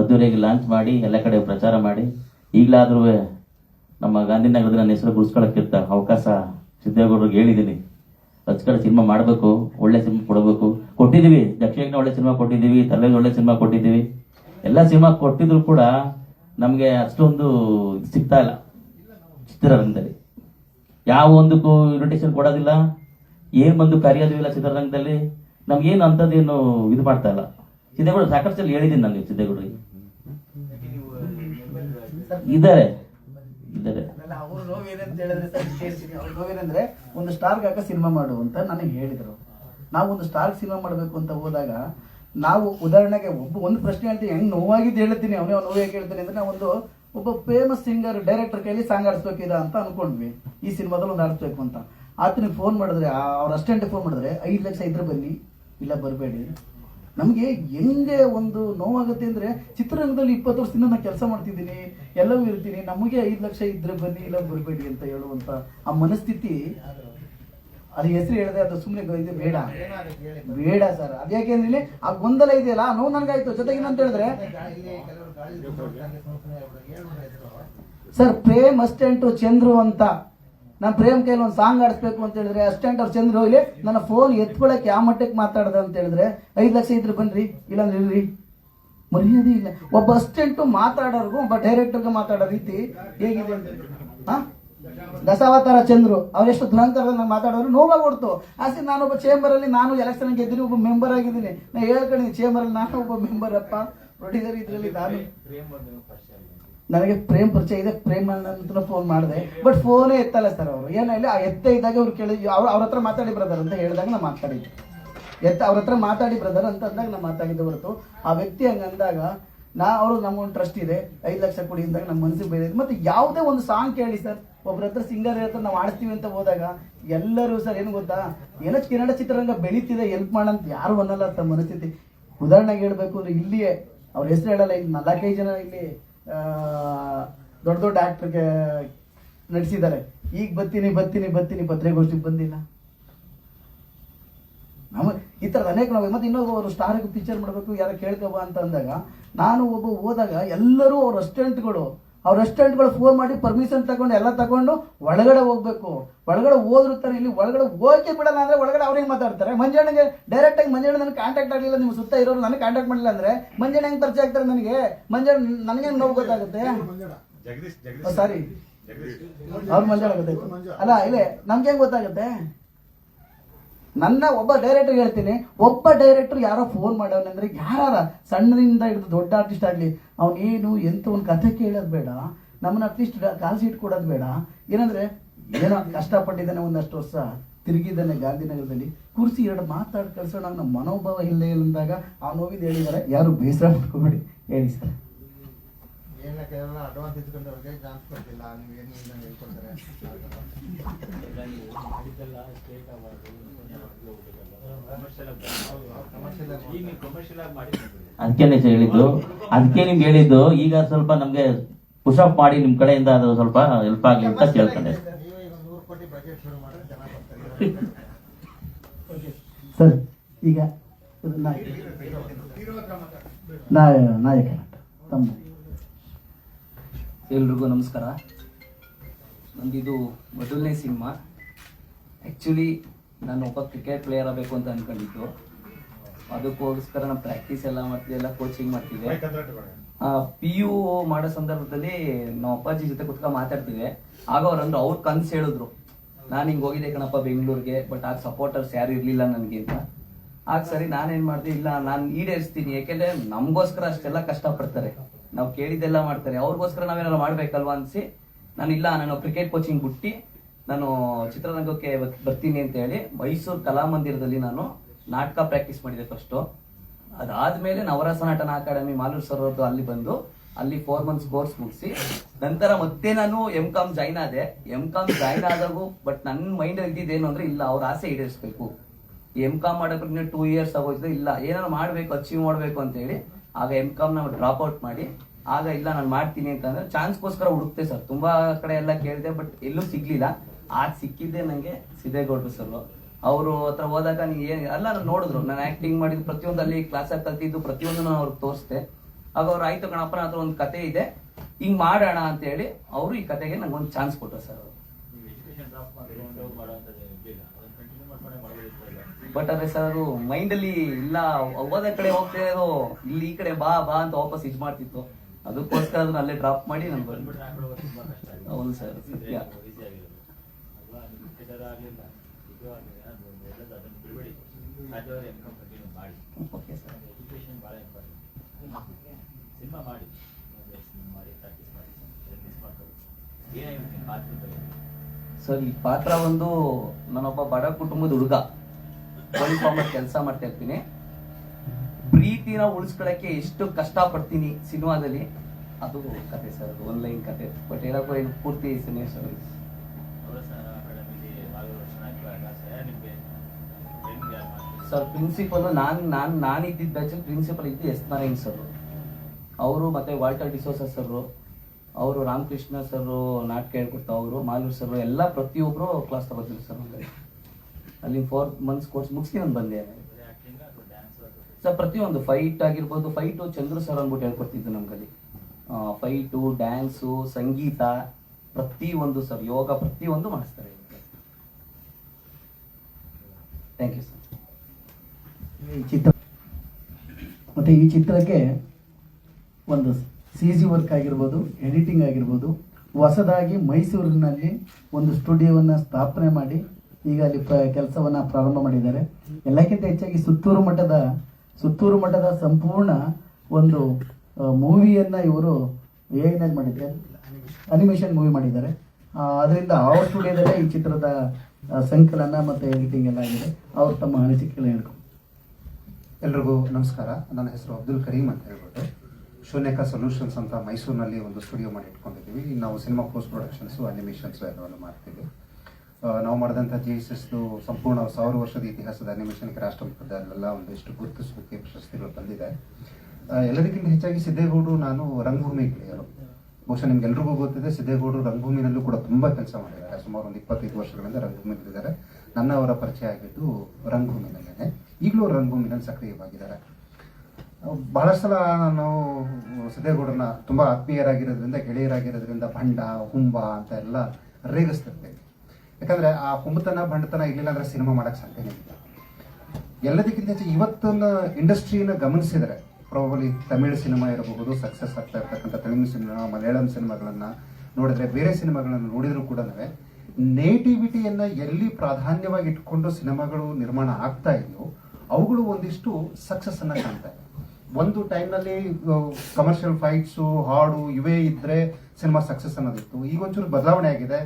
ಅದ್ದೂರಿಯಾಗಿ ಲಾಂಚ್ ಮಾಡಿ, ಎಲ್ಲ ಕಡೆ ಪ್ರಚಾರ ಮಾಡಿ, ಈಗಲಾದ್ರೂ ನಮ್ಮ ಗಾಂಧಿನಗರದ ನನ್ನ ಹೆಸರು ಗುರುಸ್ಕೊಳ್ಳೋಕ್ಕಿಂತ ಅವಕಾಶ ಸಿದ್ದೇಗೌಡರಿಗೆ ಹೇಳಿದ್ದೀನಿ. ಅಚ್ಚಕಡೆ ಕಡೆ ಸಿನಿಮಾ ಮಾಡಬೇಕು, ಒಳ್ಳೆ ಸಿನಿಮಾ ಕೊಡಬೇಕು. ಕೊಟ್ಟಿದ್ದೀವಿ, ದಕ್ಷಿಣ ಒಳ್ಳೆ ಸಿನಿಮಾ ಕೊಟ್ಟಿದ್ದೀವಿ ತಲೆಗೆ ಒಳ್ಳೆ ಸಿನಿಮಾ ಕೊಟ್ಟಿದ್ದೀವಿ. ಎಲ್ಲ ಸಿನಿಮಾ ಕೊಟ್ಟಿದ್ರು ಕೂಡ ನಮಗೆ ಅಷ್ಟೊಂದು ಸಿಗ್ತಾ ಇಲ್ಲ. ಚಿತ್ರರಂಗದಲ್ಲಿ ಯಾವ ಒಂದಕ್ಕೂ ಇನ್ವಿಟೇಷನ್ ಕೊಡೋದಿಲ್ಲ. ಏನು ಬಂದು ಕರೆಯೋದು ಇಲ್ಲ ಚಿತ್ರರಂಗದಲ್ಲಿ ನಮ್ಗೇನು ಅಂಥದ್ದೇನು ಇದು ಮಾಡ್ತಾ ಇಲ್ಲ. ಸಿದ್ದೇಗೌಡ, ಸಾಕಷ್ಟು ಹೇಳಿದ್ದೀನಿ ನಾನು ಸಿದ್ದೇಗೌಡರಿಗೆ. ಇದ್ದಾರೆ. ಇದ್ದಾರೆ. ನೋವೇನಂದ್ರೆ ಒಂದು ಸ್ಟಾರ್ಗೆ ಹಾಕ ಸಿನಿಮಾ ಮಾಡು ಅಂತ ನನಗೆ ಹೇಳಿದರು. ನಾವು ಒಂದು ಸ್ಟಾರ್ ಸಿನಿಮಾ ಮಾಡಬೇಕು ಅಂತ ಹೋದಾಗ ನಾವು ಉದಾಹರಣೆಗೆ ಒಬ್ಬ ಒಂದು ಪ್ರಶ್ನೆ ಹೇಳ್ತೀನಿ, ಹೆಂಗ್ ನೋವಾಗಿದ್ದು ಹೇಳ್ತೀನಿ, ಅವನೇ ನೋವು ಹೇಗೆ ಹೇಳ್ತೀನಿ ಅಂದ್ರೆ ನಾವು ಒಂದು ಒಬ್ಬ ಫೇಮಸ್ ಸಿಂಗರ್ ಡೈರೆಕ್ಟರ್ ಕೈಲಿ ಸಾಂಗ್ ಆಡಿಸ್ಬೇಕಿದ ಅಂತ ಅನ್ಕೊಂಡ್ವಿ. ಈ ಸಿನಿಮಾದಲ್ಲಿ ಒಂದು ಆಡಿಸ್ಬೇಕು ಅಂತ. ಆತನಿಗೆ ಫೋನ್ ಮಾಡಿದ್ರೆ ಅವ್ರ ಅಸ್ಟೆಂಟ್ ಫೋನ್ ಮಾಡಿದ್ರೆ, ಐದು ಲಕ್ಷ ಇದ್ರೆ ಬನ್ನಿ. ಇಲ್ಲ, ಬರಬೇಡಿ. ನಮಗೆ ಹೆಂಗೆ ಒಂದು ನೋವಾಗುತ್ತೆ ಅಂದರೆ ಚಿತ್ರರಂಗದಲ್ಲಿ ಇಪ್ಪತ್ತು ವರ್ಷದಿಂದ ನಾನು ಕೆಲಸ ಮಾಡ್ತಿದ್ದೀನಿ, ಎಲ್ಲವೂ ಇರ್ತೀನಿ, ನಮಗೆ ಐದು ಲಕ್ಷ ಇದ್ರೆ ಬನ್ನಿ, ಇಲ್ಲ ಬರಬೇಡಿ ಅಂತ ಹೇಳುವಂಥ ಆ ಮನಸ್ಥಿತಿ. ಅದು ಹೆಸರು ಹೇಳಿದೆ, ಅದು ಸುಮ್ಮನೆ ಇದು ಬೇಡ. ಬೇಡ ಸರ್. ಅದ್ಯಾಕೆಂದ್ರೆ ಆ ಗೊಂದಲ ಇದೆಯಲ್ಲ ನೋವು ನನಗಾಯ್ತು ಜೊತೆಗೆ ಅಂತ ಹೇಳಿದ್ರೆ ಸರ್, ಪ್ರೇಮ್ ಅಸ್ಟೆಂಟು ಚಂದ್ರು ಅಂತ ನಾನು ಪ್ರೇಮ್ ಕೈಲಿ ಒಂದು ಸಾಂಗ್ ಆಡಿಸ್ಬೇಕು ಅಂತ ಹೇಳಿದ್ರೆ ಅಸ್ಟೆಂಟ್ ಅವ್ರು ಚಂದ್ರ ಹೋಗ್ಲಿ, ನನ್ನ ಫೋನ್ ಎತ್ಕೊಳಕ್ಕೆ ಯಾವ ಮಟ್ಟಕ್ಕೆ ಮಾತಾಡ್ದೆ ಅಂತ ಹೇಳಿದ್ರೆ ಐದು ಲಕ್ಷ ಇದ್ರೆ ಬನ್ರಿ, ಇಲ್ಲಾಂದ್ರೆ ಇಲ್ರಿ. ಮರ್ಯಾದೆ ಇಲ್ಲ. ಒಬ್ಬ ಅಸ್ಟೆಂಟು ಮಾತಾಡೋರ್ಗು, ಒಬ್ಬ ಡೈರೆಕ್ಟರ್ಗೆ ಮಾತಾಡೋ ರೀತಿ ಹೇಗಿದೆ ಅಂತ ಹಾ? ದಶಾವತಾರ ಚಂದ್ರು ಅವರೆಷ್ಟು ನಾನು ಮಾತಾಡೋರು ನೋವಾಗ ಕೊಡ್ತು ಆಸೆ ನಾನೊಬ್ಬ ಚೇಂಬರ್ ಅಲ್ಲಿ, ನಾನು ಎಲೆಕ್ಷನ್ ಗೆದ್ದಿನಿ, ಒಬ್ಬ ಮೆಂಬರ್ ಆಗಿದ್ದೀನಿ. ನಾ ಹೇಳ್ಕೊಂಡಿದ್ದೀನಿ ಚೇಂಬರ್ ಅಲ್ಲಿ ನಾನು ಒಬ್ಬ ಮೆಂಬರ್ ಅಪ್ಪ. ಪ್ರೊಡ್ಯೂಸರ್ ಇದ್ರಲ್ಲಿ ನಾನು. ನನಗೆ ಪ್ರೇಮ್ ಪರಿಚಯ ಇದೆ, ಪ್ರೇಮ್ ಅಂತ ಫೋನ್ ಮಾಡಿದೆ. ಬಟ್ ಫೋನೇ ಎತ್ತಲ್ಲ ಸರ್ ಅವರು. ಏನಿಲ್ಲ ಆ ಎತ್ತ ಇದ್ದಾಗ ಅವ್ರು ಕೇಳಿ, ಅವ್ರು, ಅವ್ರ ಹತ್ರ ಮಾತಾಡಿ ಬ್ರದರ್ ಅಂತ ಹೇಳಿದಾಗ ನಾ ಮಾತಾಡಿದ್ದೆ. ಎತ್ತ, ಅವ್ರ ಹತ್ರ ಮಾತಾಡಿ ಬ್ರದರ್ ಅಂತ ಅಂದಾಗ ನಾ ಮಾತಾಡಿದ್ದೆ ಹೊರತು. ಆ ವ್ಯಕ್ತಿ ಹಂಗ ಅಂದಾಗ, ನಾ, ಅವರು ನಮ್ಗೊಂದು ಟ್ರಸ್ಟ್ ಇದೆ, ಐದು ಲಕ್ಷ ಕೊಡಿ ಅಂದಾಗ ನಮ್ಮ ಮನಸ್ಸಿಗೆ ಬೇರೆ ಮತ್ತೆ ಯಾವುದೇ ಒಂದು ಸಾಂಗ್ ಕೇಳಿ ಸರ್ ಒಬ್ಬರ ಹತ್ರ ಸಿಂಗರ್ ಹತ್ರ ನಾವು ಆಡಿಸ್ತೀವಿ ಅಂತ ಹೋದಾಗ, ಎಲ್ಲರೂ ಸರ್ ಏನು ಗೊತ್ತಾ, ಏನೋ ಕನ್ನಡ ಚಿತ್ರರಂಗ ಬೆಳೀತಿದೆ ಹೆಲ್ಪ್ ಮಾಡಂತ ಯಾರು ಅನ್ನಲ್ಲ ಅಂತ ಮನಸ್ಥಿತಿ. ಉದಾಹರಣೆಗೆ ಹೇಳ್ಬೇಕು ಅಂದ್ರೆ ಇಲ್ಲಿಯೇ, ಅವ್ರ ಹೆಸರು ಹೇಳಲ್ಲ ಇಲ್ಲಿ ನಾಲ್ಕೈದು ಜನ ಇಲ್ಲಿ ದೊಡ್ಡ ದೊಡ್ಡ ಆಕ್ಟರ್ಗೆ ನಡೆಸಿದ್ದಾರೆ. ಈಗ ಬತ್ತೀನಿ ಬತ್ತೀನಿ ಬತ್ತೀನಿ ಪತ್ರಿಕಾಗೋಷ್ಠಿಗೆ ಬಂದಿಲ್ಲ. ನಮ್ಮ ಈ ಥರದ ಅನೇಕ ನಾವು ಮತ್ತೆ ಇನ್ನೊಬ್ಬ ಅವರು ಸ್ಟಾರ್ಗೆ ಪಿಕ್ಚರ್ ಮಾಡಬೇಕು, ಯಾರು ಕೇಳ್ಕೊಬ ಅಂತ ಅಂದಾಗ, ನಾನು ಒಬ್ಬ ಹೋದಾಗ ಎಲ್ಲರೂ ಅವ್ರ ಅಸ್ಟೆಂಟ್ಗಳು ಅವ್ರ ರೆಸ್ಟೋರೆಂಟ್ಗಳು ಫೋನ್ ಮಾಡಿ ಪರ್ಮಿಷನ್ ತಗೊಂಡು ಎಲ್ಲ ತಗೊಂಡು ಒಳಗಡೆ ಹೋಗ್ಬೇಕು. ಒಳಗಡೆ ಹೋದಿರ್ತಾರೆ ಇಲ್ಲಿ ಒಳಗಡೆ ಹೋಗಿ ಬಿಡಲ್ಲ ಅಂದ್ರೆ ಒಳಗಡೆ ಅವ್ರಿಗೆ ಮಾತಾಡ್ತಾರೆ? ಮಂಜಣ್ಣಗೆ ಡೈರೆಕ್ಟ್ ಆಗಿ ಮಂಜಣ್ಣ ನನಗೆ ಕಾಂಟ್ಯಾಕ್ಟ್ ಆಗಲಿಲ್ಲ ನಿಮ್ಮ ಸುತ್ತ ಇರೋರು ನನಗೆ ಕಾಂಟ್ಯಾಕ್ಟ್ ಮಾಡಿಲ್ಲ ಅಂದ್ರೆ ಮಂಜಣ್ಣ ಹೆಂಗ್ ಪರಿಚಯ ಆಗ್ತಾರೆ ನನಗೆ? ಮಂಜಣ್ಣ ನನಗೆ ನೋವು ಗೊತ್ತಾಗುತ್ತೆ? ಸಾರಿ. ಅವ್ರು ಅವ್ರ ಮಂಜಾಳ ಗೊತ್ತಾಯ್ತು. ಅಲ್ಲ ಇಲ್ಲೇ ನಮ್ಗೆ ಹೆಂಗ್ ಗೊತ್ತಾಗುತ್ತೆ? ನನ್ನ ಒಬ್ಬ ಡೈರೆಕ್ಟರ್ ಹೇಳ್ತೀನಿ, ಒಬ್ಬ ಡೈರೆಕ್ಟರ್ ಯಾರೋ ಫೋನ್ ಮಾಡೋನಂದ್ರೆ ಯಾರ ಸಣ್ಣದಿಂದ ಹಿಡಿದು ದೊಡ್ಡ ಆರ್ಟಿಸ್ಟ್ ಆಗಲಿ, ಅವನೇನು ಎಂತ ಒಂದು ಕಥೆ ಕೇಳೋದು ಬೇಡ ನಮ್ಮನ್ನ ಅಟ್ಲೀಸ್ಟ್ ಕಾಲ್ ಸೀಟ್ ಕೊಡೋದು ಬೇಡ. ಏನಂದ್ರೆ, ಏನೋ ಕಷ್ಟಪಟ್ಟಿದ್ದಾನೆ ಒಂದಷ್ಟು ವರ್ಷ, ತಿರುಗಿದ್ದಾನೆ ಗಾಂಧಿನಗರದಲ್ಲಿ, ಕುರ್ಸಿ ಎರಡು ಮಾತಾಡಿ ಕಳ್ಸೋಣ, ನಮ್ಮ ಮನೋಭಾವ ಇಲ್ಲ ಅಂದಾಗ ಆ ನೋವಿಂದ ಹೇಳಿದ್ದಾರೆ. ಯಾರು ಬೇಸರ ಮಾಡ್ಕೋಬೇಡಿ, ಹೇಳಿ ಸರ್. ಏನಕ್ಕೆ ಅಡ್ವಾನ್ಸ್ ಇಟ್ಕೊಂಡವ್ರಿಗೆ ಚಾನ್ಸ್ ಕೊಟ್ಟಿಲ್ಲ ನೀವು ಏನು ಇಲ್ಲ ಹೇಳ್ಕೊಡ್ತಾರೆ? ಕಮರ್ಷಿಯಲ್ ಆಗಿ ಮಾಡಿ ಅದಕ್ಕೇನೆ ಹೇಳಿದ್ದು. ಅದಕ್ಕೆ ನಿಮ್ಗೆ ಹೇಳಿದ್ದು ಈಗ ಸ್ವಲ್ಪ ನಮ್ಗೆ ಪುಷಪ್ ಮಾಡಿ ನಿಮ್ ಕಡೆಯಿಂದ ಅದು ಸ್ವಲ್ಪ ಹೆಲ್ಪ್ ಆಗಲಿ ಅಂತ ಕೇಳ್ಕೊಂಡೆ. ನೀವು ಈಗ ನೂರು ಕೋಟಿ ಬಜೆಟ್ ಶುರು ಮಾಡಿದ್ರೆ ಜನ ಬರ್ತಾರೆ ಸರ್ ಈಗ ನಾಯಕ. ನಾಯ- ನಾಯಕ. ತಮ್ಮ. ಎಲ್ರಿಗೂ ನಮಸ್ಕಾರ. ನಂದಿದು ಮೊದಲನೇ ಸಿನಿಮಾ. ಆ್ಯಕ್ಚುಲಿ ನಾನು ಒಬ್ಬ ಕ್ರಿಕೆಟ್ ಪ್ಲೇಯರ್ ಆಗಬೇಕು ಅಂತ ಅಂದ್ಕೊಂಡಿದ್ದು ಅದಕ್ಕೋಸ್ಕರ ನಾನು ಪ್ರಾಕ್ಟೀಸ್ ಎಲ್ಲ ಮಾಡ್ತಿದ್ದೆ ಎಲ್ಲ ಕೋಚಿಂಗ್ ಮಾಡ್ತಿದ್ದೆ. ಪಿ ಯು ಮಾಡೋ ಸಂದರ್ಭದಲ್ಲಿ ನಮ್ಮ ಅಪ್ಪಾಜಿ ಜೊತೆ ಕುತ್ಕೊಂಡು ಮಾತಾಡ್ತಿದ್ದೆ. ಆಗ ಅವ್ರಂದ್ರೆ ಅವ್ರ ಕನ್ಸು ಹೇಳಿದ್ರು. ನಾನು ಹಿಂಗೆ ಹೋಗಿದ್ದೆ ಕಣಪ್ಪ ಬೆಂಗಳೂರಿಗೆ ಬಟ್ ಆಗ ಸಪೋರ್ಟರ್ಸ್ ಯಾರು ಇರಲಿಲ್ಲ ನನಗೆ ಅಂತ. ಆಗ ಸರಿ ನಾನೇನು ಮಾಡಿದೆ ಇಲ್ಲ ನಾನು ಈಡೇರಿಸ್ತೀನಿ. ಯಾಕೆಂದರೆ ನಮಗೋಸ್ಕರ ಅಷ್ಟೆಲ್ಲ ಕಷ್ಟಪಡ್ತಾರೆ. ನಾವು ಕೇಳಿದ್ದೆಲ್ಲ ಮಾಡ್ತಾರೆ. ಅವ್ರಿಗೋಸ್ಕರ ನಾವೇನಾದ್ರು ಮಾಡ್ಬೇಕಲ್ವಾ ಅನ್ಸಿ ನಾನು ಇಲ್ಲ ನಾನು ಕ್ರಿಕೆಟ್ ಕೋಚಿಂಗ್ ಬಿಟ್ಟು ನಾನು ಚಿತ್ರರಂಗಕ್ಕೆ ಬರ್ತೀನಿ ಅಂತ ಹೇಳಿ ಮೈಸೂರು ಕಲಾಮಂದಿರದಲ್ಲಿ ನಾನು ನಾಟಕ ಪ್ರಾಕ್ಟೀಸ್ ಮಾಡಿದೆ ಫಸ್ಟು ಅದಾದ್ಮೇಲೆ ನವರಸ ನಟನ ಅಕಾಡೆಮಿ ಮಾಲೂರ್ ಸರ್ ಅಲ್ಲಿ ಬಂದು, ಅಲ್ಲಿ ಫೋರ್ ಮಂತ್ಸ್ ಕೋರ್ಸ್ ಮುಗಿಸಿ, ನಂತರ ಮತ್ತೆ ನಾನು ಎಂ ಕಾಮ್ ಜಾಯ್ನ್ ಆದೆ. ಎಂ ಕಾಮ್ ಜಾಯ್ನ್ ಆದಾಗೂ ಬಟ್ ನನ್ನ ಮೈಂಡ್ ಇದ್ದಿದ್ದೇನು ಅಂದ್ರೆ ಇಲ್ಲ, ಅವ್ರ ಆಸೆ ಈಡೇರಿಸಬೇಕು. ಎಂ ಕಾಮ್ ಮಾಡೋಕೆ ಟೂ ಇಯರ್ಸ್ ಆಗೋಯ್ತು ಇಲ್ಲ, ಏನಾದ್ರು ಮಾಡ್ಬೇಕು ಅಚೀವ್ ಮಾಡಬೇಕು ಅಂತ ಹೇಳಿ, ಆಗ ಎಂ ಕಾಮ್ ನಾವು ಡ್ರಾಪ್ ಔಟ್ ಮಾಡಿ ಆಗ ಇಲ್ಲ, ನಾನು ಮಾಡ್ತೀನಿ ಅಂತಂದ್ರೆ ಚಾನ್ಸ್ಗೋಸ್ಕರ ಹುಡುಕ್ತೆ ಸರ್. ತುಂಬಾ ಕಡೆ ಎಲ್ಲ ಕೇಳಿದೆ, ಬಟ್ ಎಲ್ಲೂ ಸಿಗ್ಲಿಲ್ಲ. ಆಗ ಸಿಕ್ಕಿದ್ದೆ ನಂಗೆ ಸಿದ್ದೇಗೌಡರು ಸರ್ ಅವರು ಹತ್ರ ಹೋದಾಗ ನೀ ಏನ್ ನಾನು ನೋಡಿದ್ರು. ನಾನು ಆಕ್ಟಿಂಗ್ ಮಾಡಿದ್ದು ಪ್ರತಿಯೊಂದು ಅಲ್ಲಿ ಕ್ಲಾಸಾಗಿ ಕಲ್ತಿದ್ದು ಪ್ರತಿಯೊಂದು ನಾನು ಅವ್ರಿಗೆ ತೋರಿಸ್ದೆ. ಆಗ ಅವ್ರು, ಆಯ್ತು ನನ್ನ ಹತ್ರ ಒಂದು ಕತೆ ಇದೆ. ಹಿಂಗ್ ಮಾಡೋಣ ಅಂತ ಹೇಳಿ ಅವರು ಈ ಕತೆಗೆ ನಂಗೊಂದು ಚಾನ್ಸ್ ಕೊಟ್ಟರು ಸರ್ ಬಟ್ ಅದೇ ಸರ್ ಅದು ಮೈಂಡ್ ಅಲ್ಲಿ ಇಲ್ಲ, ಹೋದ ಕಡೆ ಹೋಗ್ತಾ ಇರೋದು, ಇಲ್ಲಿ ಈ ಕಡೆ ಬಾ ಬಾ ಅಂತ ವಾಪಸ್ ಇದು ಮಾಡ್ತಿತ್ತು. ಅದಕ್ಕೋಸ್ಕರ ಅದನ್ನ ಅಲ್ಲೇ ಡ್ರಾಪ್ ಮಾಡಿ ನಾನು ಆಗಿದೆ. ಹೌದು ಸರ್. ಸತ್ಯ ಓಕೆ ಸರ್ ಸಿನಿಮಾ ಮಾಡಿ. ಮಾಡಿ ಪ್ರಾಕ್ಟೀಸ್ ಮಾಡಿ ಮಿಸ್ ಏನಾಗಿದೆ ಸರ್ ಈ ಪಾತ್ರ ಒಂದು ನಾನೊಬ್ಬ ಬಡ ಕುಟುಂಬದ ಹುಡುಗ. ಯೂನಿಫಾರ್ಮ್ ಕೆಲಸ ಮಾಡ್ತಾ ಇರ್ತೀನಿ. ಪ್ರೀತಿನ ಉಳಿಸ್ಕೊಳಕ್ಕೆ ಎಷ್ಟು ಕಷ್ಟ ಪಡ್ತೀನಿ ಸಿನಿಮಾದಲ್ಲಿ? ಅದು ಕತೆ ಸರ್ ಒನ್ ಲೈನ್ ಕತೆ. ಬಟ್ ಹೇಳಕ್ಕೂ ಏನು ಪೂರ್ತಿ ಸಿನಿಮಾ ಸರ್. ಸರ್ ಪ್ರಿನ್ಸಿಪಲ್ ನಾನು ನಾನು ನಾನಿದ್ದಿದ್ದ ಬ್ಯಾಚಲ್ಲಿ ಪ್ರಿನ್ಸಿಪಲ್ ಇದ್ದು ಎಸ್ ನಾರಾಯಣ್ ಸರ್. ಅವರು ಮತ್ತೆ ವಾಲ್ಟರ್ ಡಿಸೋಸ ಸರ್. ಅವರು ರಾಮಕೃಷ್ಣ ಸರ್ ನಾಟಕ ಹೇಳ್ಕೊಡ್ತಾ ಅವರು ಮಾಲೂರ್ ಸರ್ ಎಲ್ಲ ಪ್ರತಿಯೊಬ್ಬರು ಕ್ಲಾಸ್ ತಗೋತಿದ್ರು ಸರ್. ಅಲ್ಲಿ ಫೋರ್ ಮಂತ್ಸ್ ಕೋರ್ಸ್ ಮುಗಿಸಿ ನಾನು ಬಂದೆ ಬರೀ ಆಕ್ಟಿಂಗ್ ಅಥವಾ ಡ್ಯಾನ್ಸ್ ಅಥವಾ ಸರ್, ಪ್ರತಿಯೊಂದು ಫೈಟ್ ಆಗಿರ್ಬೋದು ಫೈಟು ಚಂದ್ರು ಸರ್ ಅಂದ್ಬಿಟ್ಟು ಹೇಳ್ಕೊಡ್ತಿದ್ದು ನಮ್ಗಲ್ಲಿ ಫೈಟು ಡ್ಯಾನ್ಸು ಸಂಗೀತ, ಪ್ರತಿಯೊಂದು ಸರ್ ಯೋಗ ಪ್ರತಿಯೊಂದು ಮಾಡಿಸ್ತಾರೆ. ಥ್ಯಾಂಕ್ ಯು ಸರ್ ಈ ಚಿತ್ರ ಮತ್ತೆ ಈ ಚಿತ್ರಕ್ಕೆ ಒಂದು ಸಿ ಜಿ ವರ್ಕ್ ಆಗಿರ್ಬೋದು ಎಡಿಟಿಂಗ್ ಆಗಿರ್ಬೋದು, ಹೊಸದಾಗಿ ಮೈಸೂರಿನಲ್ಲಿ ಒಂದು ಸ್ಟುಡಿಯೋವನ್ನು ಸ್ಥಾಪನೆ ಮಾಡಿ ಈಗ ಅಲ್ಲಿ ಪ್ರ ಕೆಲಸವನ್ನು ಪ್ರಾರಂಭ ಮಾಡಿದ್ದಾರೆ. ಎಲ್ಲಕ್ಕಿಂತ ಹೆಚ್ಚಾಗಿ ಸುತ್ತೂರು ಮಠದ ಸುತ್ತೂರು ಮಠದ ಸಂಪೂರ್ಣ ಒಂದು ಮೂವಿಯನ್ನು ಇವರು ಏನಾಗಿ ಮಾಡಿದ್ದಾರೆ. ಅನಿಮೇಷನ್ ಮೂವಿ ಮಾಡಿದ್ದಾರೆ. ಅದರಿಂದ ಅವ್ರ ಸ್ಟುಡಿಯೋದಲ್ಲೇ ಈ ಚಿತ್ರದ ಸಂಕಲನ ಮತ್ತು ಎಡಿಟಿಂಗ್ ಎಲ್ಲ ಆಗಿದೆ. ಅವ್ರು ತಮ್ಮ ಅನಿಸಿಕೆಗಳನ್ನ ಹೇಳ್ಕೊಂಡು ಎಲ್ರಿಗೂ ನಮಸ್ಕಾರ. ನನ್ನ ಹೆಸರು ಅಬ್ದುಲ್ ಕರೀಮ್ ಅಂತ ಹೇಳ್ಬಿಟ್ಟು ಶೂನ್ಯಕ ಸೊಲ್ಯೂಷನ್ಸ್ ಅಂತ ಮೈಸೂರಿನಲ್ಲಿ ಒಂದು ಸ್ಟುಡಿಯೋ ಮಾಡಿ ಇಟ್ಕೊಂಡಿದ್ದೀವಿ. ನಾವು ಸಿನಿಮಾ ಪೋಸ್ಟ್ ಪ್ರೊಡಕ್ಷನ್ಸು ಅನಿಮೇಷನ್ಸು ಎಲ್ಲವನ್ನು ಮಾಡ್ತೀವಿ. ನಾವು ಮಾಡಿದಂಥ ಜಿ ಎಸ್ ಎಸ್ದು ಸಂಪೂರ್ಣ ಸಾವಿರ ವರ್ಷದ ಇತಿಹಾಸದ ಅನಿಮೇಷನ್ಗೆ ರಾಷ್ಟ್ರಮಟ್ಟದಲ್ಲೆಲ್ಲ ಒಂದಿಷ್ಟು ಗುರುತಿಸೋಕ್ಕೆ ಪ್ರಶಸ್ತಿಗಳು ಬಂದಿದೆ ಎಲ್ಲದಕ್ಕಿಂತ ಹೆಚ್ಚಾಗಿ ಸಿದ್ದೇಗೌಡರು ನಾನು ರಂಗಭೂಮಿ ಗೆಳೆಯರು ಬಹುಶಃ ನಿಮ್ಗೆಲ್ರಿಗೂ ಗೊತ್ತಿದೆ, ಸಿದ್ದೇಗೌಡರು ರಂಗಭೂಮಿನಲ್ಲೂ ಕೂಡ ತುಂಬ ಕೆಲಸ ಮಾಡಿದ್ದಾರೆ. ಸುಮಾರು ಒಂದು ಇಪ್ಪತ್ತೈದು ವರ್ಷಗಳಿಂದ ರಂಗಭೂಮಿಯಲ್ಲಿದ್ದಾರೆ. ನನ್ನ ಅವರ ಪರಿಚಯ ಆಗಿದ್ದು ರಂಗಭೂಮಿನಲ್ಲೇ ಈಗಲೂ ರಂಗಭೂಮಿನಲ್ಲಿ ಸಕ್ರಿಯವಾಗಿದ್ದಾರೆ. ಬಹಳಷ್ಟು ಸಲ ನಾನು ಸಿದ್ದೇಗೌಡರನ್ನ ತುಂಬ ಆತ್ಮೀಯರಾಗಿರೋದ್ರಿಂದ, ಗೆಳೆಯರಾಗಿರೋದ್ರಿಂದ ಭಂಡ, ಹುಂಬ ಅಂತ ಎಲ್ಲ ರೇಗಿಸ್ತಿರ್ತೀವಿ. ಯಾಕಂದ್ರೆ ಆ ಹುಂಬತನ ಬಂಡತನ ಇರಲಿಲ್ಲ ಅಂದ್ರೆ ಸಿನಿಮಾ ಮಾಡಕ್ ಸಾಧ್ಯನೇ ಎಲ್ಲದಕ್ಕಿಂತ ಹೆಚ್ಚು ಇವತ್ತಿನ ಇಂಡಸ್ಟ್ರಿನ ಗಮನಿಸಿದರೆ ಪ್ರಾಬಲಿ ತಮಿಳು ಸಿನಿಮಾ ಇರಬಹುದು ಸಕ್ಸಸ್ ಆಗ್ತಾ ಇರ್ತಕ್ಕಂಥ ತೆಲುಗು ಸಿನಿಮಾ, ಮಲಯಾಳಂ ಸಿನಿಮಾಗಳನ್ನ ನೋಡಿದ್ರೆ ಬೇರೆ ಸಿನಿಮಾಗಳನ್ನು ನೋಡಿದ್ರು ಕೂಡ ನೇಟಿವಿಟಿಯನ್ನ ಎಲ್ಲಿ ಪ್ರಾಧಾನ್ಯವಾಗಿ ಇಟ್ಕೊಂಡು ಸಿನಿಮಾಗಳು ನಿರ್ಮಾಣ ಆಗ್ತಾ ಇದೆಯೋ, ಅವುಗಳು ಒಂದಿಷ್ಟು ಸಕ್ಸಸ್ ಅನ್ನ ಕಾಣ್ತಾ ಇದೆ ಒಂದು ಟೈಮ್ನಲ್ಲಿ ಕಮರ್ಷಿಯಲ್ ಫೈಟ್ಸು ಹಾಡು, ಇವೇ ಇದ್ರೆ ಸಿನಿಮಾ ಸಕ್ಸಸ್ ಅನ್ನೋದಿತ್ತು. ಈಗ ಒಂಚೂರು ಬದಲಾವಣೆ ಆಗಿದೆ.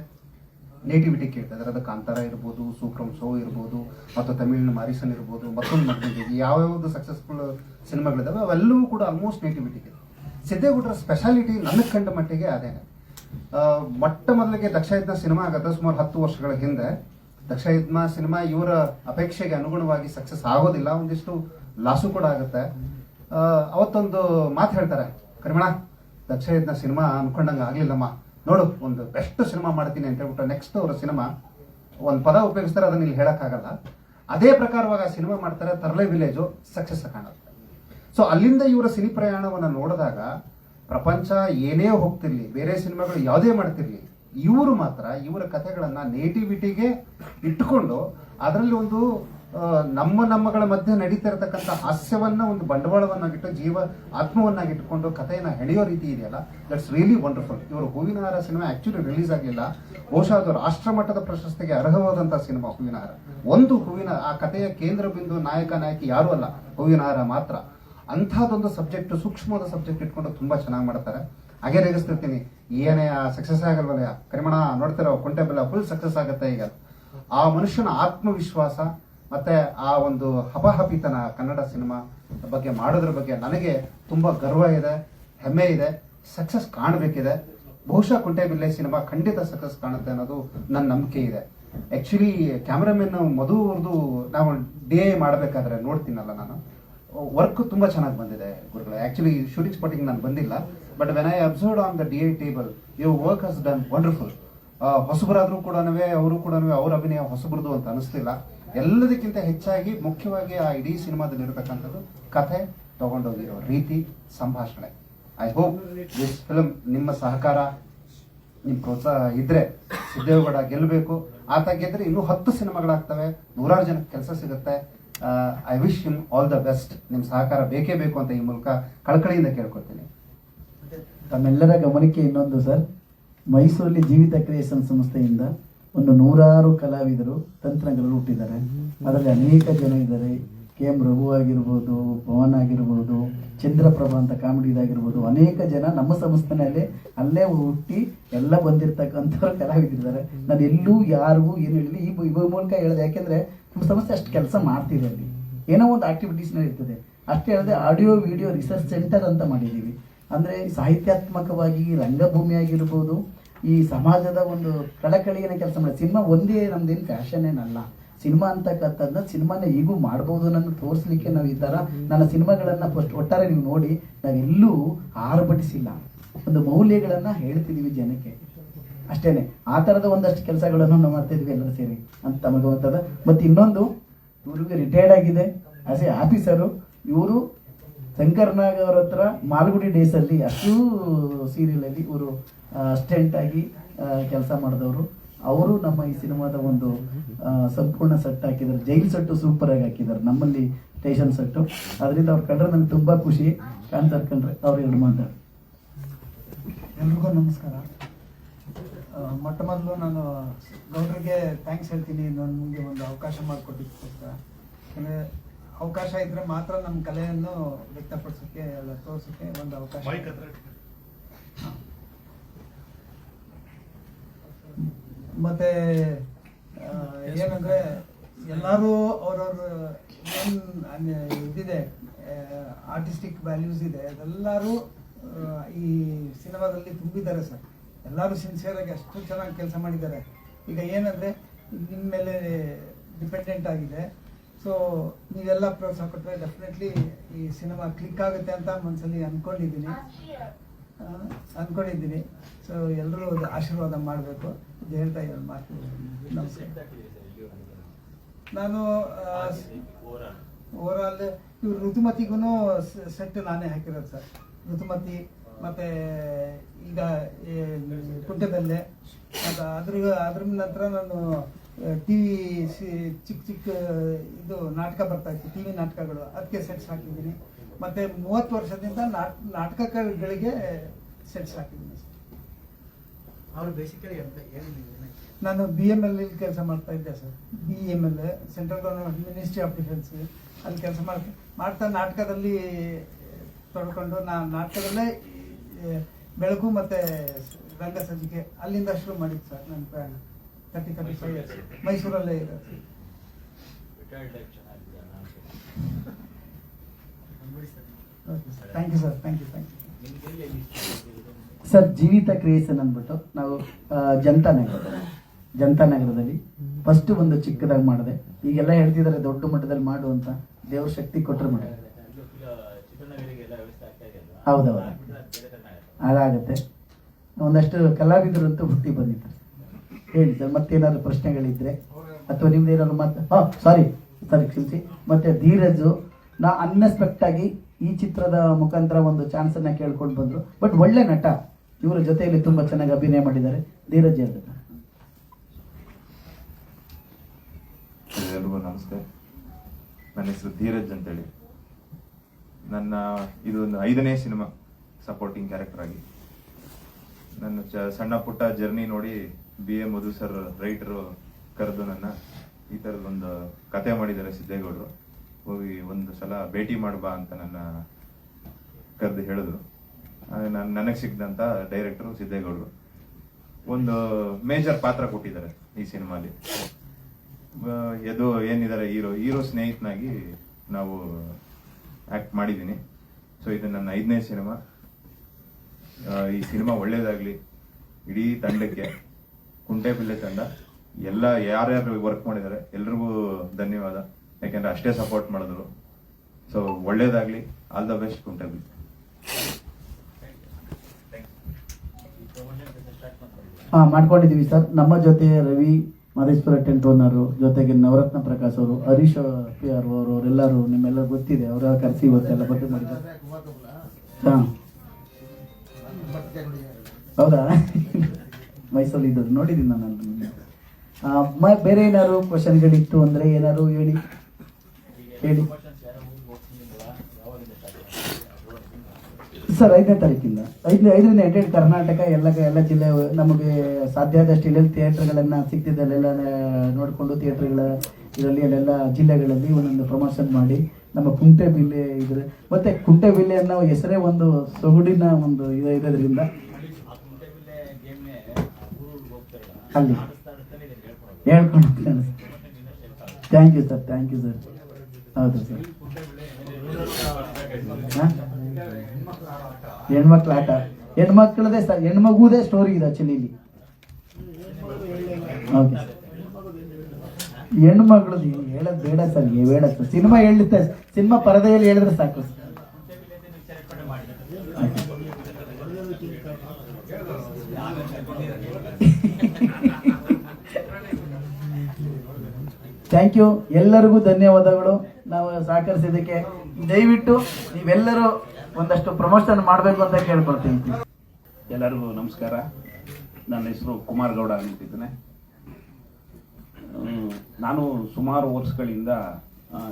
ನೇಟಿವಿಟಿ ಕೇಳ್ತಾ ಇದ್ದಾರೆ. ಅದು ಕಾಂತಾರ ಇರ್ಬೋದು ಸೂಕ್ರಮ್ ಸೋ ಇರ್ಬೋದು ಮತ್ತು ತಮಿಳಿನ ಮಾರಿಸನ್ ಇರ್ಬೋದು ಮತ್ತೊಂದು ಮಗನಿಗೆ ಯಾವ್ಯಾವ್ದು ಸಕ್ಸಸ್ಫುಲ್ ಸಿನಿಮಾಗಳಿದಾವೆ ಅವೆಲ್ಲವೂ ಕೂಡ ಆಲ್ಮೋಸ್ಟ್ ನೇಟಿವಿಟಿಗೆ ಸಿದ್ದೇಗೌಡರ ಸ್ಪೆಷಾಲಿಟಿ ನನಗೆ ಕಂಡ ಮಟ್ಟಿಗೆ ಅದೇನೆ ಆ, ಮೊಟ್ಟ ಮೊದಲಿಗೆ ದಕ್ಷಯಜ್ಞ ಸಿನಿಮಾ ಆಗತ್ತೆ ಸುಮಾರು ಹತ್ತು ವರ್ಷಗಳ ಹಿಂದೆ. ದಕ್ಷಯಜ್ಞ ಸಿನಿಮಾ ಇವರ ಅಪೇಕ್ಷೆಗೆ ಅನುಗುಣವಾಗಿ ಸಕ್ಸಸ್ ಆಗೋದಿಲ್ಲ ಒಂದಿಷ್ಟು ಲಾಸು ಕೂಡ ಆಗುತ್ತೆ. ಅವತ್ತೊಂದು ಮಾತು ಹೇಳ್ತಾರೆ. ಕರಿಮಣ ದಕ್ಷಯಜ್ಞ ಸಿನಿಮಾ ಅನ್ಕೊಂಡಂಗೆ ಆಗ್ಲಿಲ್ಲಮ್ಮ. ನೋಡು, ಒಂದು ಬೆಸ್ಟ್ ಸಿನಿಮಾ ಮಾಡ್ತೀನಿ ಅಂತ ಹೇಳ್ಬಿಟ್ಟು ನೆಕ್ಸ್ಟ್ ಅವರ ಸಿನಿಮಾ ಒಂದು ಪದ ಉಪಯೋಗಿಸ್ತಾರೆ, ಅದನ್ನ ಇಲ್ಲಿ ಹೇಳಕ್ಕಾಗಲ್ಲ. ಅದೇ ಪ್ರಕಾರವಾಗಿ ಸಿನಿಮಾ ಮಾಡ್ತಾರೆ, ತರಲೆ ವಿಲೇಜು ಸಕ್ಸಸ್ ಕಾಣುತ್ತೆ ಸೊ ಅಲ್ಲಿಂದ ಇವರ ಸಿನಿ ಪ್ರಯಾಣವನ್ನು ನೋಡಿದಾಗ, ಪ್ರಪಂಚ ಏನೇ ಹೋಗ್ತಿರ್ಲಿ, ಬೇರೆ ಸಿನಿಮಾಗಳು ಯಾವುದೇ ಮಾಡ್ತಿರ್ಲಿ, ಇವರು ಮಾತ್ರ ಇವರ ಕಥೆಗಳನ್ನ ನೇಟಿವಿಟಿಗೆ ಇಟ್ಟುಕೊಂಡು ಅದರಲ್ಲಿ ಒಂದು ನಮ್ಮ ನಮ್ಮಗಳ ಮಧ್ಯೆ ನಡೀತಾ ಇರತಕ್ಕಂಥ ಹಾಸ್ಯವನ್ನ, ಒಂದು ಬಂಡವಾಳವನ್ನಾಗಿಟ್ಟು, ಜೀವ ಆತ್ಮವನ್ನಾಗಿಟ್ಟುಕೊಂಡು ಕಥೆಯನ್ನ ಹೆಣೆಯೋ ರೀತಿ ಇದೆಯಲ್ಲ? ದಟ್ಸ್ ರಿಯಲಿ ವಂಡರ್ಫುಲ್ ಇವರು ಹೂವಿನ ಹಾರ ಸಿನಿಮಾ ಆಕ್ಚುಲಿ ರಿಲೀಸ್ ಆಗಲಿಲ್ಲ ಬಹುಶಃ ಅದು ರಾಷ್ಟ್ರ ಮಟ್ಟದ ಪ್ರಶಸ್ತಿಗೆ ಅರ್ಹವಾದಂತಹ ಸಿನಿಮಾ ಹೂವಿನ ಹಾರ ಒಂದು ಹೂವಿನ, ಆ ಕಥೆಯ ಕೇಂದ್ರ ಬಿಂದು ನಾಯಕ, ನಾಯಕಿ ಯಾರು ಅಲ್ಲ. ಹೂವಿನ ಹಾರ ಮಾತ್ರ. ಅಂಥದ್ದೊಂದು ಸಬ್ಜೆಕ್ಟ್ ಸೂಕ್ಷ್ಮವಾದ ಸಬ್ಜೆಕ್ಟ್ ಇಟ್ಕೊಂಡು ತುಂಬಾ ಚೆನ್ನಾಗಿ ಮಾಡ್ತಾರೆ. ಹಾಗೆ ರೇಗಿಸ್ತಿರ್ತೀನಿ. ಏನೇ ಸಕ್ಸಸ್ ಆಗಲ್ವಲ್ಲ ಕರಿಮಣ, ನೋಡ್ತಿರೋ ಕುಂಟೆ ಬೆಲ್ಲ ಫುಲ್ ಸಕ್ಸಸ್ ಆಗುತ್ತೆ ಈಗ. ಆ ಮನುಷ್ಯನ ಆತ್ಮವಿಶ್ವಾಸ ಮತ್ತೆ ಆ ಒಂದು ಹಪಹಪಿತನ ಕನ್ನಡ ಸಿನಿಮಾ ಬಗ್ಗೆ ಮಾಡೋದ್ರ ಬಗ್ಗೆ ನನಗೆ ತುಂಬ ಗರ್ವ ಇದೆ, ಹೆಮ್ಮೆ ಇದೆ ಸಕ್ಸಸ್ ಕಾಣಬೇಕಿದೆ. ಬಹುಶಃ ಕುಂಟೆ ಬಿಲ್ಲೆ ಸಿನಿಮಾ ಖಂಡಿತ ಸಕ್ಸಸ್ ಕಾಣುತ್ತೆ ಅನ್ನೋದು ನನ್ನ ನಂಬಿಕೆ ಇದೆ. ಆ್ಯಕ್ಚುಲಿ ಕ್ಯಾಮ್ರಾಮನ್ ಮಧು ಅವ್ರದ್ದು ನಾವು ಡೇ ಮಾಡಬೇಕಾದ್ರೆ ನೋಡ್ತೀನಲ್ಲ ನಾನು. ವರ್ಕ್ ತುಂಬ ಚೆನ್ನಾಗಿ ಬಂದಿದೆ ಗುರುಗಳು. ಆ್ಯಕ್ಚುಲಿ ಶೂಟಿಂಗ್ ಸ್ಪಾಟಿಂಗ್ ನಾನು ಬಂದಿಲ್ಲ. But when I observe on the D I table you work has done wonderful ಹೊಸಬರಾದ್ರೂ ಕೂಡ ಅವರು ಕೂಡ ಅವ್ರ ಅಭಿನಯ ಹೊಸಬರದು ಅಂತ ಅನಿಸ್ತಿಲ್ಲ. ಎಲ್ಲದಕ್ಕಿಂತ ಹೆಚ್ಚಾಗಿ ಮುಖ್ಯವಾಗಿ ಆ ಇಡೀ ಸಿನಿಮಾದಲ್ಲಿ ಇರತಕ್ಕಂಥದ್ದು ಕಥೆ ತಗೊಂಡೋಗಿರೋ ರೀತಿ ಸಂಭಾಷಣೆ. ಐ ಹೋಪ್ ದಿಸ್ ಫಿಲಮ್ ನಿಮ್ಮ ಸಹಕಾರ, ನಿಮ್ ಪ್ರೋತ್ಸಾಹ ಇದ್ರೆ ಸಿದ್ದೇಗೌಡ ಗೆಲ್ಲಬೇಕು. ಆತ ಗೆದ್ರೆ ಇನ್ನೂ ಹತ್ತು ಸಿನಿಮಾಗಳಾಗ್ತವೆ. ನೂರಾರು ಜನಕ್ಕೆ ಕೆಲಸ ಸಿಗುತ್ತೆ. I wish him all the best ನಿಮ್ ಸಹಕಾರ ಬೇಕೇ ಬೇಕು ಅಂತ ಈ ಮೂಲಕ ಕಳಕಳಿಯಿಂದ ಕೇಳ್ಕೊತೀನಿ ತಮ್ಮೆಲ್ಲರ ಗಮನಕ್ಕೆ ಇನ್ನೊಂದು ಸರ್. ಮೈಸೂರಲ್ಲಿ ಜೀವಿತ ಕ್ರಿಯೇಷನ್ ಸಂಸ್ಥೆಯಿಂದ ಒಂದು ನೂರಾರು ಕಲಾವಿದರು ತಂತ್ರಗಳು ಹುಟ್ಟಿದ್ದಾರೆ. ಅದರಲ್ಲಿ ಅನೇಕ ಜನ ಇದ್ದಾರೆ. ಕೆ ಎಂ ರಘು ಆಗಿರ್ಬೋದು, ಭವನ್ ಆಗಿರ್ಬೋದು, ಚಂದ್ರಪ್ರಭಾ ಅಂತ ಕಾಮಿಡಿದಾಗಿರ್ಬೋದು ಅನೇಕ ಜನ ನಮ್ಮ ಸಂಸ್ಥೆನಲ್ಲಿ ಅಲ್ಲೇ ಹುಟ್ಟಿ ಎಲ್ಲ ಬಂದಿರ್ತಕ್ಕಂಥವ್ರು ಕಲಾವಿದರಿದ್ದಾರೆ. ನಾನು ಎಲ್ಲೂ ಯಾರಿಗೂ ಏನು ಹೇಳಿಲ್ಲ. ಈ ಮೂಲಕ ಹೇಳಿದೆ, ಯಾಕೆಂದ್ರೆ ನಮ್ಮ ಸಂಸ್ಥೆ ಅಷ್ಟು ಕೆಲಸ ಮಾಡ್ತಿದೆ ಅಲ್ಲಿ. ಏನೋ ಒಂದು ಆಕ್ಟಿವಿಟೀಸ್ನ ಇರ್ತದೆ. ಅಷ್ಟೇ ಅಲ್ಲದೆ ಆಡಿಯೋ ವಿಡಿಯೋ ರಿಸರ್ಚ್ ಸೆಂಟರ್ ಅಂತ ಮಾಡಿದ್ದೀವಿ. ಅಂದರೆ ಸಾಹಿತ್ಯಾತ್ಮಕವಾಗಿ ರಂಗಭೂಮಿ ಆಗಿರ್ಬೋದು ಈ ಸಮಾಜದ ಒಂದು ಕಳಕಳಿಯನ್ನು ಕೆಲಸ ಮಾಡಿ. ಸಿನಿಮಾ ಒಂದೇ ನಮ್ದೇನು ಫ್ಯಾಷನ್ ಏನಲ್ಲ. ಸಿನಿಮಾ ಅಂತಕ್ಕಂಥದ್ದನ್ನ ಸಿನಿಮಾನ ಈಗೂ ಮಾಡ್ಬೋದು ನನ್ನ ತೋರಿಸ್ಲಿಕ್ಕೆ ನಾವು ಈ ಥರ ನನ್ನ ಸಿನಿಮಾಗಳನ್ನ ಫಸ್ಟ್ ಒಟ್ಟಾರೆ ನೀವು ನೋಡಿ, ನಾವೆಲ್ಲೂ ಆರ್ಭಟಿಸಿಲ್ಲ. ಒಂದು ಮೌಲ್ಯಗಳನ್ನು ಹೇಳ್ತಿದ್ದೀವಿ ಜನಕ್ಕೆ. ಅಷ್ಟೇನೆ. ಆ ಥರದ ಒಂದಷ್ಟು ಕೆಲಸಗಳನ್ನು ನಾವು ಮಾಡ್ತಾ ಇದ್ವಿ ಎಲ್ಲರೂ ಸೇರಿ. ಅಂತ ತಮಗೆ ಗೊತ್ತದ. ಮತ್ತು ಇನ್ನೊಂದು ಇವ್ರಿಗೆ ರಿಟೈರ್ಡ್ ಆಗಿದೆ. ಆಸ್ ಎ ಆಫೀಸರು ಇವರು ಶಂಕರ್ನಾಗ್ ಅವ್ರ ಹತ್ರ ಮಾಲ್ಗುಡಿ ಡೇಸಲ್ಲಿ ಅಷ್ಟು ಸೀರಿಯಲಲ್ಲಿ ಇವರು ಸ್ಟೆಂಟ್ ಆಗಿ ಕೆಲಸ ಮಾಡಿದವರು. ಅವರು ನಮ್ಮ ಈ ಸಿನಿಮಾದ ಒಂದು ಸಂಪೂರ್ಣ ಸೆಟ್ ಹಾಕಿದ್ದಾರೆ. ಜೈಲ್ ಸೆಟ್ಟು ಸೂಪರ್ ಆಗಿ ಹಾಕಿದ್ದಾರೆ. ನಮ್ಮಲ್ಲಿ ಸ್ಟೇಷನ್ ಸೆಟ್ಟು. ಅದರಿಂದ ಅವ್ರು ಕಂಡ್ರೆ ನನಗೆ ತುಂಬ ಖುಷಿ. ಕಾಣ್ತಾರೆ ಕಂಡ್ರೆ ಅವ್ರು ಎರಡು ಮಾತಾಡ್ತಾರೆ ಎಲ್ರಿಗೂ ನಮಸ್ಕಾರ. ಮೊಟ್ಟ ಮೊದಲು ನಾನು ಗೌಡ್ರಿಗೆ ಥ್ಯಾಂಕ್ಸ್ ಹೇಳ್ತೀನಿ. ನನ್ನ ಮುಂದೆ ಒಂದು ಅವಕಾಶ ಮಾಡಿಕೊಟ್ಟಿದ್ದಕ್ಕೋಸ್ಕರ. ಯಾಕಂದರೆ ಅವಕಾಶ ಇದ್ರೆ ಮಾತ್ರ ನಮ್ಮ ಕಲೆಯನ್ನು ವ್ಯಕ್ತಪಡಿಸೋಕ್ಕೆ ಎಲ್ಲ ತೋರಿಸೋಕ್ಕೆ ಒಂದು ಅವಕಾಶ. ಮತ್ತೆ ಏನಂದ್ರೆ ಎಲ್ಲರೂ ಅವ್ರವ್ರ ಏನು ಇದಿದೆ ಆರ್ಟಿಸ್ಟಿಕ್ ವ್ಯಾಲ್ಯೂಸ್ ಇದೆ ಅದೆಲ್ಲರೂ ಈ ಸಿನಿಮಾದಲ್ಲಿ ತುಂಬಿದ್ದಾರೆ ಸರ್. ಎಲ್ಲರೂ ಸಿನ್ಸಿಯರ್ ಆಗಿ ಅಷ್ಟು ಚೆನ್ನಾಗಿ ಕೆಲಸ ಮಾಡಿದ್ದಾರೆ. ಈಗ ಏನಂದ್ರೆ ನಿಮ್ಮ ಮೇಲೆ ಡಿಪೆಂಡೆಂಟ್ ಆಗಿದೆ. ಸೊ ನೀವೆಲ್ಲ ಪ್ರೋತ್ಸಾಹ ಕೊಟ್ಟರೆ ಡೆಫಿನೆಟ್ಲಿ ಈ ಸಿನಿಮಾ ಕ್ಲಿಕ್ ಆಗುತ್ತೆ ಅಂತ ಮನಸ್ಸಲ್ಲಿ ಅಂದ್ಕೊಂಡಿದ್ದೀನಿ ಅಂದ್ಕೊಂಡಿದ್ದೀನಿ ಸೊ ಎಲ್ಲರೂ ಆಶೀರ್ವಾದ ಮಾಡಬೇಕು. ಇದು ಹೇಳ್ತಾ ಇರೋ ಮಾತು. ನಮಸ್ಕಾರ ನಾನು ಓವರಾಲ್ ಓವರ್ ಆಲ್ ಇವ್ರು ಋತುಮತಿಗೂ ಸೆಟ್ ನಾನೇ ಹಾಕಿರೋದು ಸರ್. ಋತುಮತಿ ಮತ್ತೆ ಈಗ ಕುಂಟೆಬೆಲ್ಲೆ ಮತ್ತು ಅದ್ರ ಅದ್ರ ನಂತರ ನಾನು ಟಿ ವಿ ಚಿಕ್ಕ ಚಿಕ್ಕ ಇದು ನಾಟಕ ಬರ್ತಾ ಇತ್ತು ಟಿ ವಿ ನಾಟಕಗಳು. ಅದಕ್ಕೆ ಸೆಟ್ಸ್ ಹಾಕಿದ್ದೀನಿ. ಮತ್ತೆ ಮೂವತ್ತು ವರ್ಷದಿಂದ ನಾಟ್ ನಾಟಕಗಳಿಗೆ ಸೆಟ್ಸ್ ಹಾಕಿದ್ದೀನಿ. ಸರ್ ಅವರು ಬೇಸಿಕಲಿ ನಾನು ಬಿ ಎಂ ಎಲ್ ಕೆಲಸ ಮಾಡ್ತಾ ಇದ್ದೆ sir. B M L central government ministry of defence ಅಲ್ಲಿ ಕೆಲಸ ಮಾಡ್ತಾ ಮಾಡ್ತಾ ನಾಟಕದಲ್ಲಿ ತೊಡ್ಕೊಂಡು ನಾನು ನಾಟಕದಲ್ಲೇ ಬೆಳಕು ಮತ್ತೆ ರಂಗ ಸಂಚಿಕೆ ಅಲ್ಲಿಂದ ಶುರು ಮಾಡಿದ್ದು ಸರ್ ನನ್ನ ಪ್ರಯಾಣ. ಫೈವ್ ಇಯರ್ಸ್ ಮೈಸೂರಲ್ಲೇ ಇರೋದು thank sir thank you thank you sir Jeevitha creation ಅಂದ್ಬಿಟ್ಟು ನಾವು ಜನತಾ ನಗರದಲ್ಲಿ ಜನತಾ ನಗರದಲ್ಲಿ ಫಸ್ಟ್ ಒಂದು ಚಿಕ್ಕದಾಗಿ ಮಾಡಿದೆ. ಈಗೆಲ್ಲ ಹೇಳ್ತಿದ್ದಾರೆ ದೊಡ್ಡ ಮಟ್ಟದಲ್ಲಿ ಮಾಡು ಅಂತ. ದೇವ್ರ ಶಕ್ತಿ ಕೊಟ್ಟರು ಮಾಡಿ. ಹೌದೌದು. ಅದಾಗುತ್ತೆ. ಒಂದಷ್ಟು ಕಲಾವಿದರಂತೂ ಹುಟ್ಟಿ ಬಂದಿದ್ದಾರೆ. ಹೇಳಿ ಸರ್ ಮತ್ತೇನಾದ್ರು ಪ್ರಶ್ನೆಗಳಿದ್ರೆ ಅಥವಾ ನಿಮ್ದು ಏನಾದ್ರು ಮತ್ತೆ ಹಾಂ ಸಾರಿ ಸಾರಿ ಕ್ಷಮಿಸಿ. ಮತ್ತೆ ಧೀರಜ್, ನಾ ಅನ್ಎಕ್ಸ್ಪೆಕ್ಟ್ ಆಗಿ ಈ ಚಿತ್ರದ ಮುಖಾಂತರ ಒಂದು ಚಾನ್ಸ್ ಅನ್ನ ಕೇಳ್ಕೊಂಡು ಬಂದ್ರು. ಬಟ್ ಒಳ್ಳೆ ನಟ. ಇವರ ಜೊತೆಯಲ್ಲಿ ತುಂಬಾ ಚೆನ್ನಾಗಿ ಅಭಿನಯ ಮಾಡಿದ್ದಾರೆ. ಧೀರಜ್ ಅಂತ ಎಲ್ರಿಗೂ ನಮಸ್ತೆ. ನನ್ನ ಹೆಸರು ಧೀರಜ್ ಅಂತೇಳಿ. ನನ್ನ, ಇದು ಒಂದು ಐದನೇ ಸಿನಿಮಾ ಸಪೋರ್ಟಿಂಗ್ ಕ್ಯಾರೆಕ್ಟರ್ ಆಗಿ. ನನ್ನ ಸಣ್ಣ ಪುಟ್ಟ ಜರ್ನಿ ನೋಡಿ B A Madhu sir writer ಕರೆದು ನನ್ನ ಈ ಥರದೊಂದು ಕತೆ ಮಾಡಿದ್ದಾರೆ ಸಿದ್ದೇಗೌಡರು. ಹೋಗಿ ಒಂದು ಸಲ ಭೇಟಿ ಮಾಡ್ಬಾ ಅಂತ ನನ್ನ ಕರೆದು ಹೇಳಿದ್ರು. ನಾನು ನನಗೆ ಸಿಕ್ಕಿದಂಥ ಡೈರೆಕ್ಟರು ಸಿದ್ದೇಗೌಡರು. ಒಂದು ಮೇಜರ್ ಪಾತ್ರ ಕೊಟ್ಟಿದ್ದಾರೆ ಈ ಸಿನಿಮಾಲಿ. ಎದು ಏನಿದ್ದಾರೆ ಹೀರೋ ಹೀರೋ ಸ್ನೇಹಿತನಾಗಿ ನಾವು ಆಕ್ಟ್ ಮಾಡಿದ್ದೀನಿ. ಸೊ, ಇದು ನನ್ನ ಐದನೇ ಸಿನಿಮಾ. ಈ ಸಿನಿಮಾ ಒಳ್ಳೇದಾಗಲಿ, ಇಡೀ ತಂಡಕ್ಕೆ. ಕುಂಟೆಬಿಲ್ಲೆ ತಂಡ. ಎಲ್ಲ ಯಾರ್ಯಾರು ವರ್ಕ್ ಮಾಡಿದ್ದಾರೆ, ಎಲ್ರಿಗೂ ಧನ್ಯವಾದ. ಯಾಕೆಂದ್ರೆ ಅಷ್ಟೇ ಸಪೋರ್ಟ್ ಮಾಡಿದ್ರು. ಸೊ ಒಳ್ಳೇದಾಗ್ಲಿ. ಆಲ್ ದ ಬೆಸ್ಟ್ ಕುಂಟೆಬಿಲ್ಲೆ? ಹಾ ಮಾಡ್ಕೊಂಡಿದೀವಿ ಸರ್. ನಮ್ಮ ಜೊತೆ ರವಿ ಮಾದೇಶ್ವರ ಟೆಂಟ್ ಓನರು, ಜೊತೆಗೆ ನವರತ್ನ ಪ್ರಕಾಶ್ ಅವರು, ಹರೀಶ್ ಪಿ ಆರ್ ಅವರು, ಅವರೆಲ್ಲರೂ ನಿಮ್ಮೆಲ್ಲ ಗೊತ್ತಿದೆ. ಅವರ ಕರೆಸಿ ಇವತ್ತೆಲ್ಲ ಬಗ್ಗೆ ಮಾಡಿದ್ದಾರೆ. ಹಾ. ಹೌದಾ? ಮೈಸೂರಲ್ಲಿ ಇದ್ದದ್ದು ನೋಡಿದ್ದೀನಿ ನಾನು ಬೇರೆ ಏನಾದ್ರು ಕ್ವಶನ್ಗಳಿತ್ತು ಅಂದ್ರೆ ಏನಾದ್ರು ಹೇಳಿ? ಹೇಳಿ. ಸರ್, ಐದನೇ ತಾರೀಕಿಂದ. ಐದನೇ ಐದನೇ ಎಂಟೆಡ್ ಕರ್ನಾಟಕ, ಎಲ್ಲ ಎಲ್ಲ ಜಿಲ್ಲೆ, ನಮಗೆ ಸಾಧ್ಯ ಆದಷ್ಟು ಎಲ್ಲೆಲ್ಲಿ ಸಿಗ್ತಿದೆ ಅಲ್ಲೆಲ್ಲ ನೋಡಿಕೊಂಡು ಥಿಯೇಟ್ರ್ಗಳ ಇದರಲ್ಲಿ ಅಲ್ಲೆಲ್ಲ ಜಿಲ್ಲೆಗಳಲ್ಲಿ ಒಂದೊಂದು ಪ್ರಮೋಷನ್ ಮಾಡಿ ನಮ್ಮ ಕುಂಟೆ ಬಿಲ್ಲೆ ಇದ್ರೆ ಮತ್ತೆ ಕುಂಟೆ ಬಿಲ್ಲೆ ಅನ್ನೋ ಹೆಸರೇ ಒಂದು ಸೊಗುಡಿನ ಒಂದು ಇದು ಇರೋದ್ರಿಂದ ಆ ಕುಂಟೆಬಿಲ್ಲೆ ಗೇಮ್ನೇ ಊರೂರಿಗೆ ಹೋಗ್ತಾ ಇಲ್ಲ ಅಲ್ಲಿ. ಹೇಳ್ಕೊಂಡು. Thank you sir thank you sir ಹೌದು ಸರ್? ಹೆಣ್ಮಕ್ಳ ಆಟ. ಹೆಣ್ಮಕ್ಳದೇ ಸರ್ ಹೆಣ್ಮಗುದೇ ಸ್ಟೋರಿ ಇದೆ ಆಕ್ಚುಲಿ ಇಲ್ಲಿ. ಓಕೆ ಹೆಣ್ಮಕ್ಳದ್ದು ಹೇಳೋದು ಬೇಡ ಸರ್ ಬೇಡ. ಸರ್ ಸಿನಿಮಾ ಹೇಳಿದ್ದೆ ಸಿನಿಮಾ ಪರದೆಯಲ್ಲಿ ಹೇಳಿದ್ರೆ ಸಾಕು ಸರ್ ಕುಂಟೆಬಿಲ್ಲೆ ಅಂತ ನೀವು select ಮಾಡೇ ಮಾಡಿ. ಥ್ಯಾಂಕ್ ಯು ಎಲ್ಲರಿಗೂ ಧನ್ಯವಾದಗಳು. ನಾವು ಸಹಕರಿಸಿದ್ದಕ್ಕೆ ದಯವಿಟ್ಟು ನೀವೆಲ್ಲರೂ ಒಂದಷ್ಟು ಪ್ರಮೋಷನ್ ಮಾಡಬೇಕು ಅಂತ ಕೇಳ್ಕೊಳ್ತೀನಿ. ಎಲ್ಲರಿಗೂ ನಮಸ್ಕಾರ. ನನ್ನ ಹೆಸರು ಕುಮಾರ್ ಗೌಡ ಅಂತಿದ್ದೇನೆ ನಾನು ಸುಮಾರು ವರ್ಷಗಳಿಂದ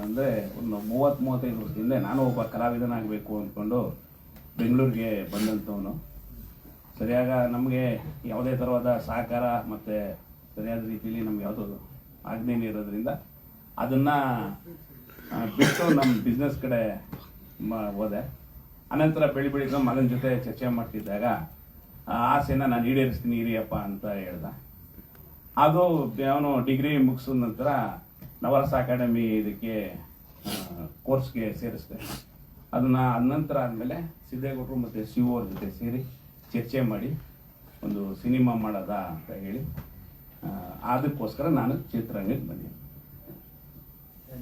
ಅಂದ್ರೆ ಒಂದು ಮೂವತ್ತು, ಮೂವತ್ತೈದು ವರ್ಷದಿಂದ ನಾನು ಒಬ್ಬ ಕಲಾವಿದನಾಗಬೇಕು ಅಂದ್ಕೊಂಡು ಬೆಂಗಳೂರಿಗೆ ಬಂದಂಥವನು. ಸರಿಯಾಗ ನಮಗೆ ಯಾವುದೇ ಥರವಾದ ಸಹಕಾರ ಮತ್ತು ಸರಿಯಾದ ರೀತಿಯಲ್ಲಿ ನಮ್ಗೆ ಯಾವುದೋ ಆಜ್ಞೆ ಇರೋದ್ರಿಂದ ಅದನ್ನು ಬಿಟ್ಟು ನಮ್ಮ ಬಿಸ್ನೆಸ್ ಕಡೆ ಹೋದೆ. ಅನಂತರ ಬೆಳಿ ಬೆಳಿಗ್ಗೆ ಮಗನ ಜೊತೆ ಚರ್ಚೆ ಮಾಡ್ತಿದ್ದಾಗ ಆಸೆನ ನಾನು ಈಡೇರಿಸ್ತೀನಿ ಇರಿಯಪ್ಪ ಅಂತ ಹೇಳ್ದ. ಅದು ಅವನು ಡಿಗ್ರಿ ಮುಗಿಸಿದ ನಂತರ ನವರಸ ಅಕಾಡೆಮಿ ಇದಕ್ಕೆ ಕೋರ್ಸ್ಗೆ ಸೇರಿಸ್ದೆ. ಅದನ್ನ ಅನಂತರ ನಂತರ ಆದಮೇಲೆ ಸಿದ್ದೇಗೌಡರು ಮತ್ತು ಸಿ ಅವ್ರ ಜೊತೆ ಸೇರಿ ಚರ್ಚೆ ಮಾಡಿ ಒಂದು ಸಿನಿಮಾ ಮಾಡೋದಾ ಅಂತ ಹೇಳಿ ಅದಕ್ಕೋಸ್ಕರ ನಾನು ಚಿತ್ರರಂಗಕ್ಕೆ ಬಂದೆ.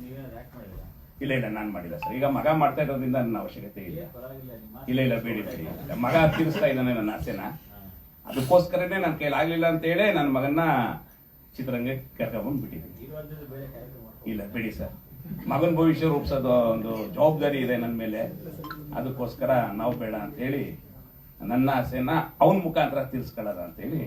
ನೀವೇನಾದ್ರು ಆಕ್ಟ್ ಮಾಡಿಲ್ಲ ಇಲ್ಲ ಇಲ್ಲ ನಾನು ಮಾಡಿಲ್ಲ ಸರ್. ಈಗ ಮಗ ಮಾಡ್ತಾ ಇರೋದ್ರಿಂದ ನನ್ನ ಅವಶ್ಯಕತೆ ಇಲ್ಲ. ಇಲ್ಲ ಇಲ್ಲ ಬೇಡಿ ಬೇಡಿ. ಇಲ್ಲ. ಮಗ ತೀರಿಸ್ತಾ ಇದ್ದಾನೆ ನನ್ನ ಆಸೆನ. ಅದಕ್ಕೋಸ್ಕರನೇ ನನ್ನ ಕೈಲಿ ಆಗ್ಲಿಲ್ಲ ಅಂತ ಹೇಳಿ ನನ್ನ ಮಗನ್ನ ಚಿತ್ರರಂಗಕ್ಕೆ ಕರ್ಕೊಂಡ್ಬಂದು ಬಿಟ್ಟಿದ್ದೀನಿ. ಇಲ್ಲ ಬಿಡಿ ಸರ್. ಮಗನ ಭವಿಷ್ಯ ರೂಪಿಸೋದು ಒಂದು ಜವಾಬ್ದಾರಿ ಇದೆ ನನ್ನ ಮೇಲೆ. ಅದಕ್ಕೋಸ್ಕರ ನಾವು ಬೇಡ ಅಂತ ಹೇಳಿ ನನ್ನ ಆಸೆನ ಅವನ ಮುಖಾಂತರ ತೀರ್ಸ್ಕೊಳ್ಳೋದ ಅಂತ ಹೇಳಿ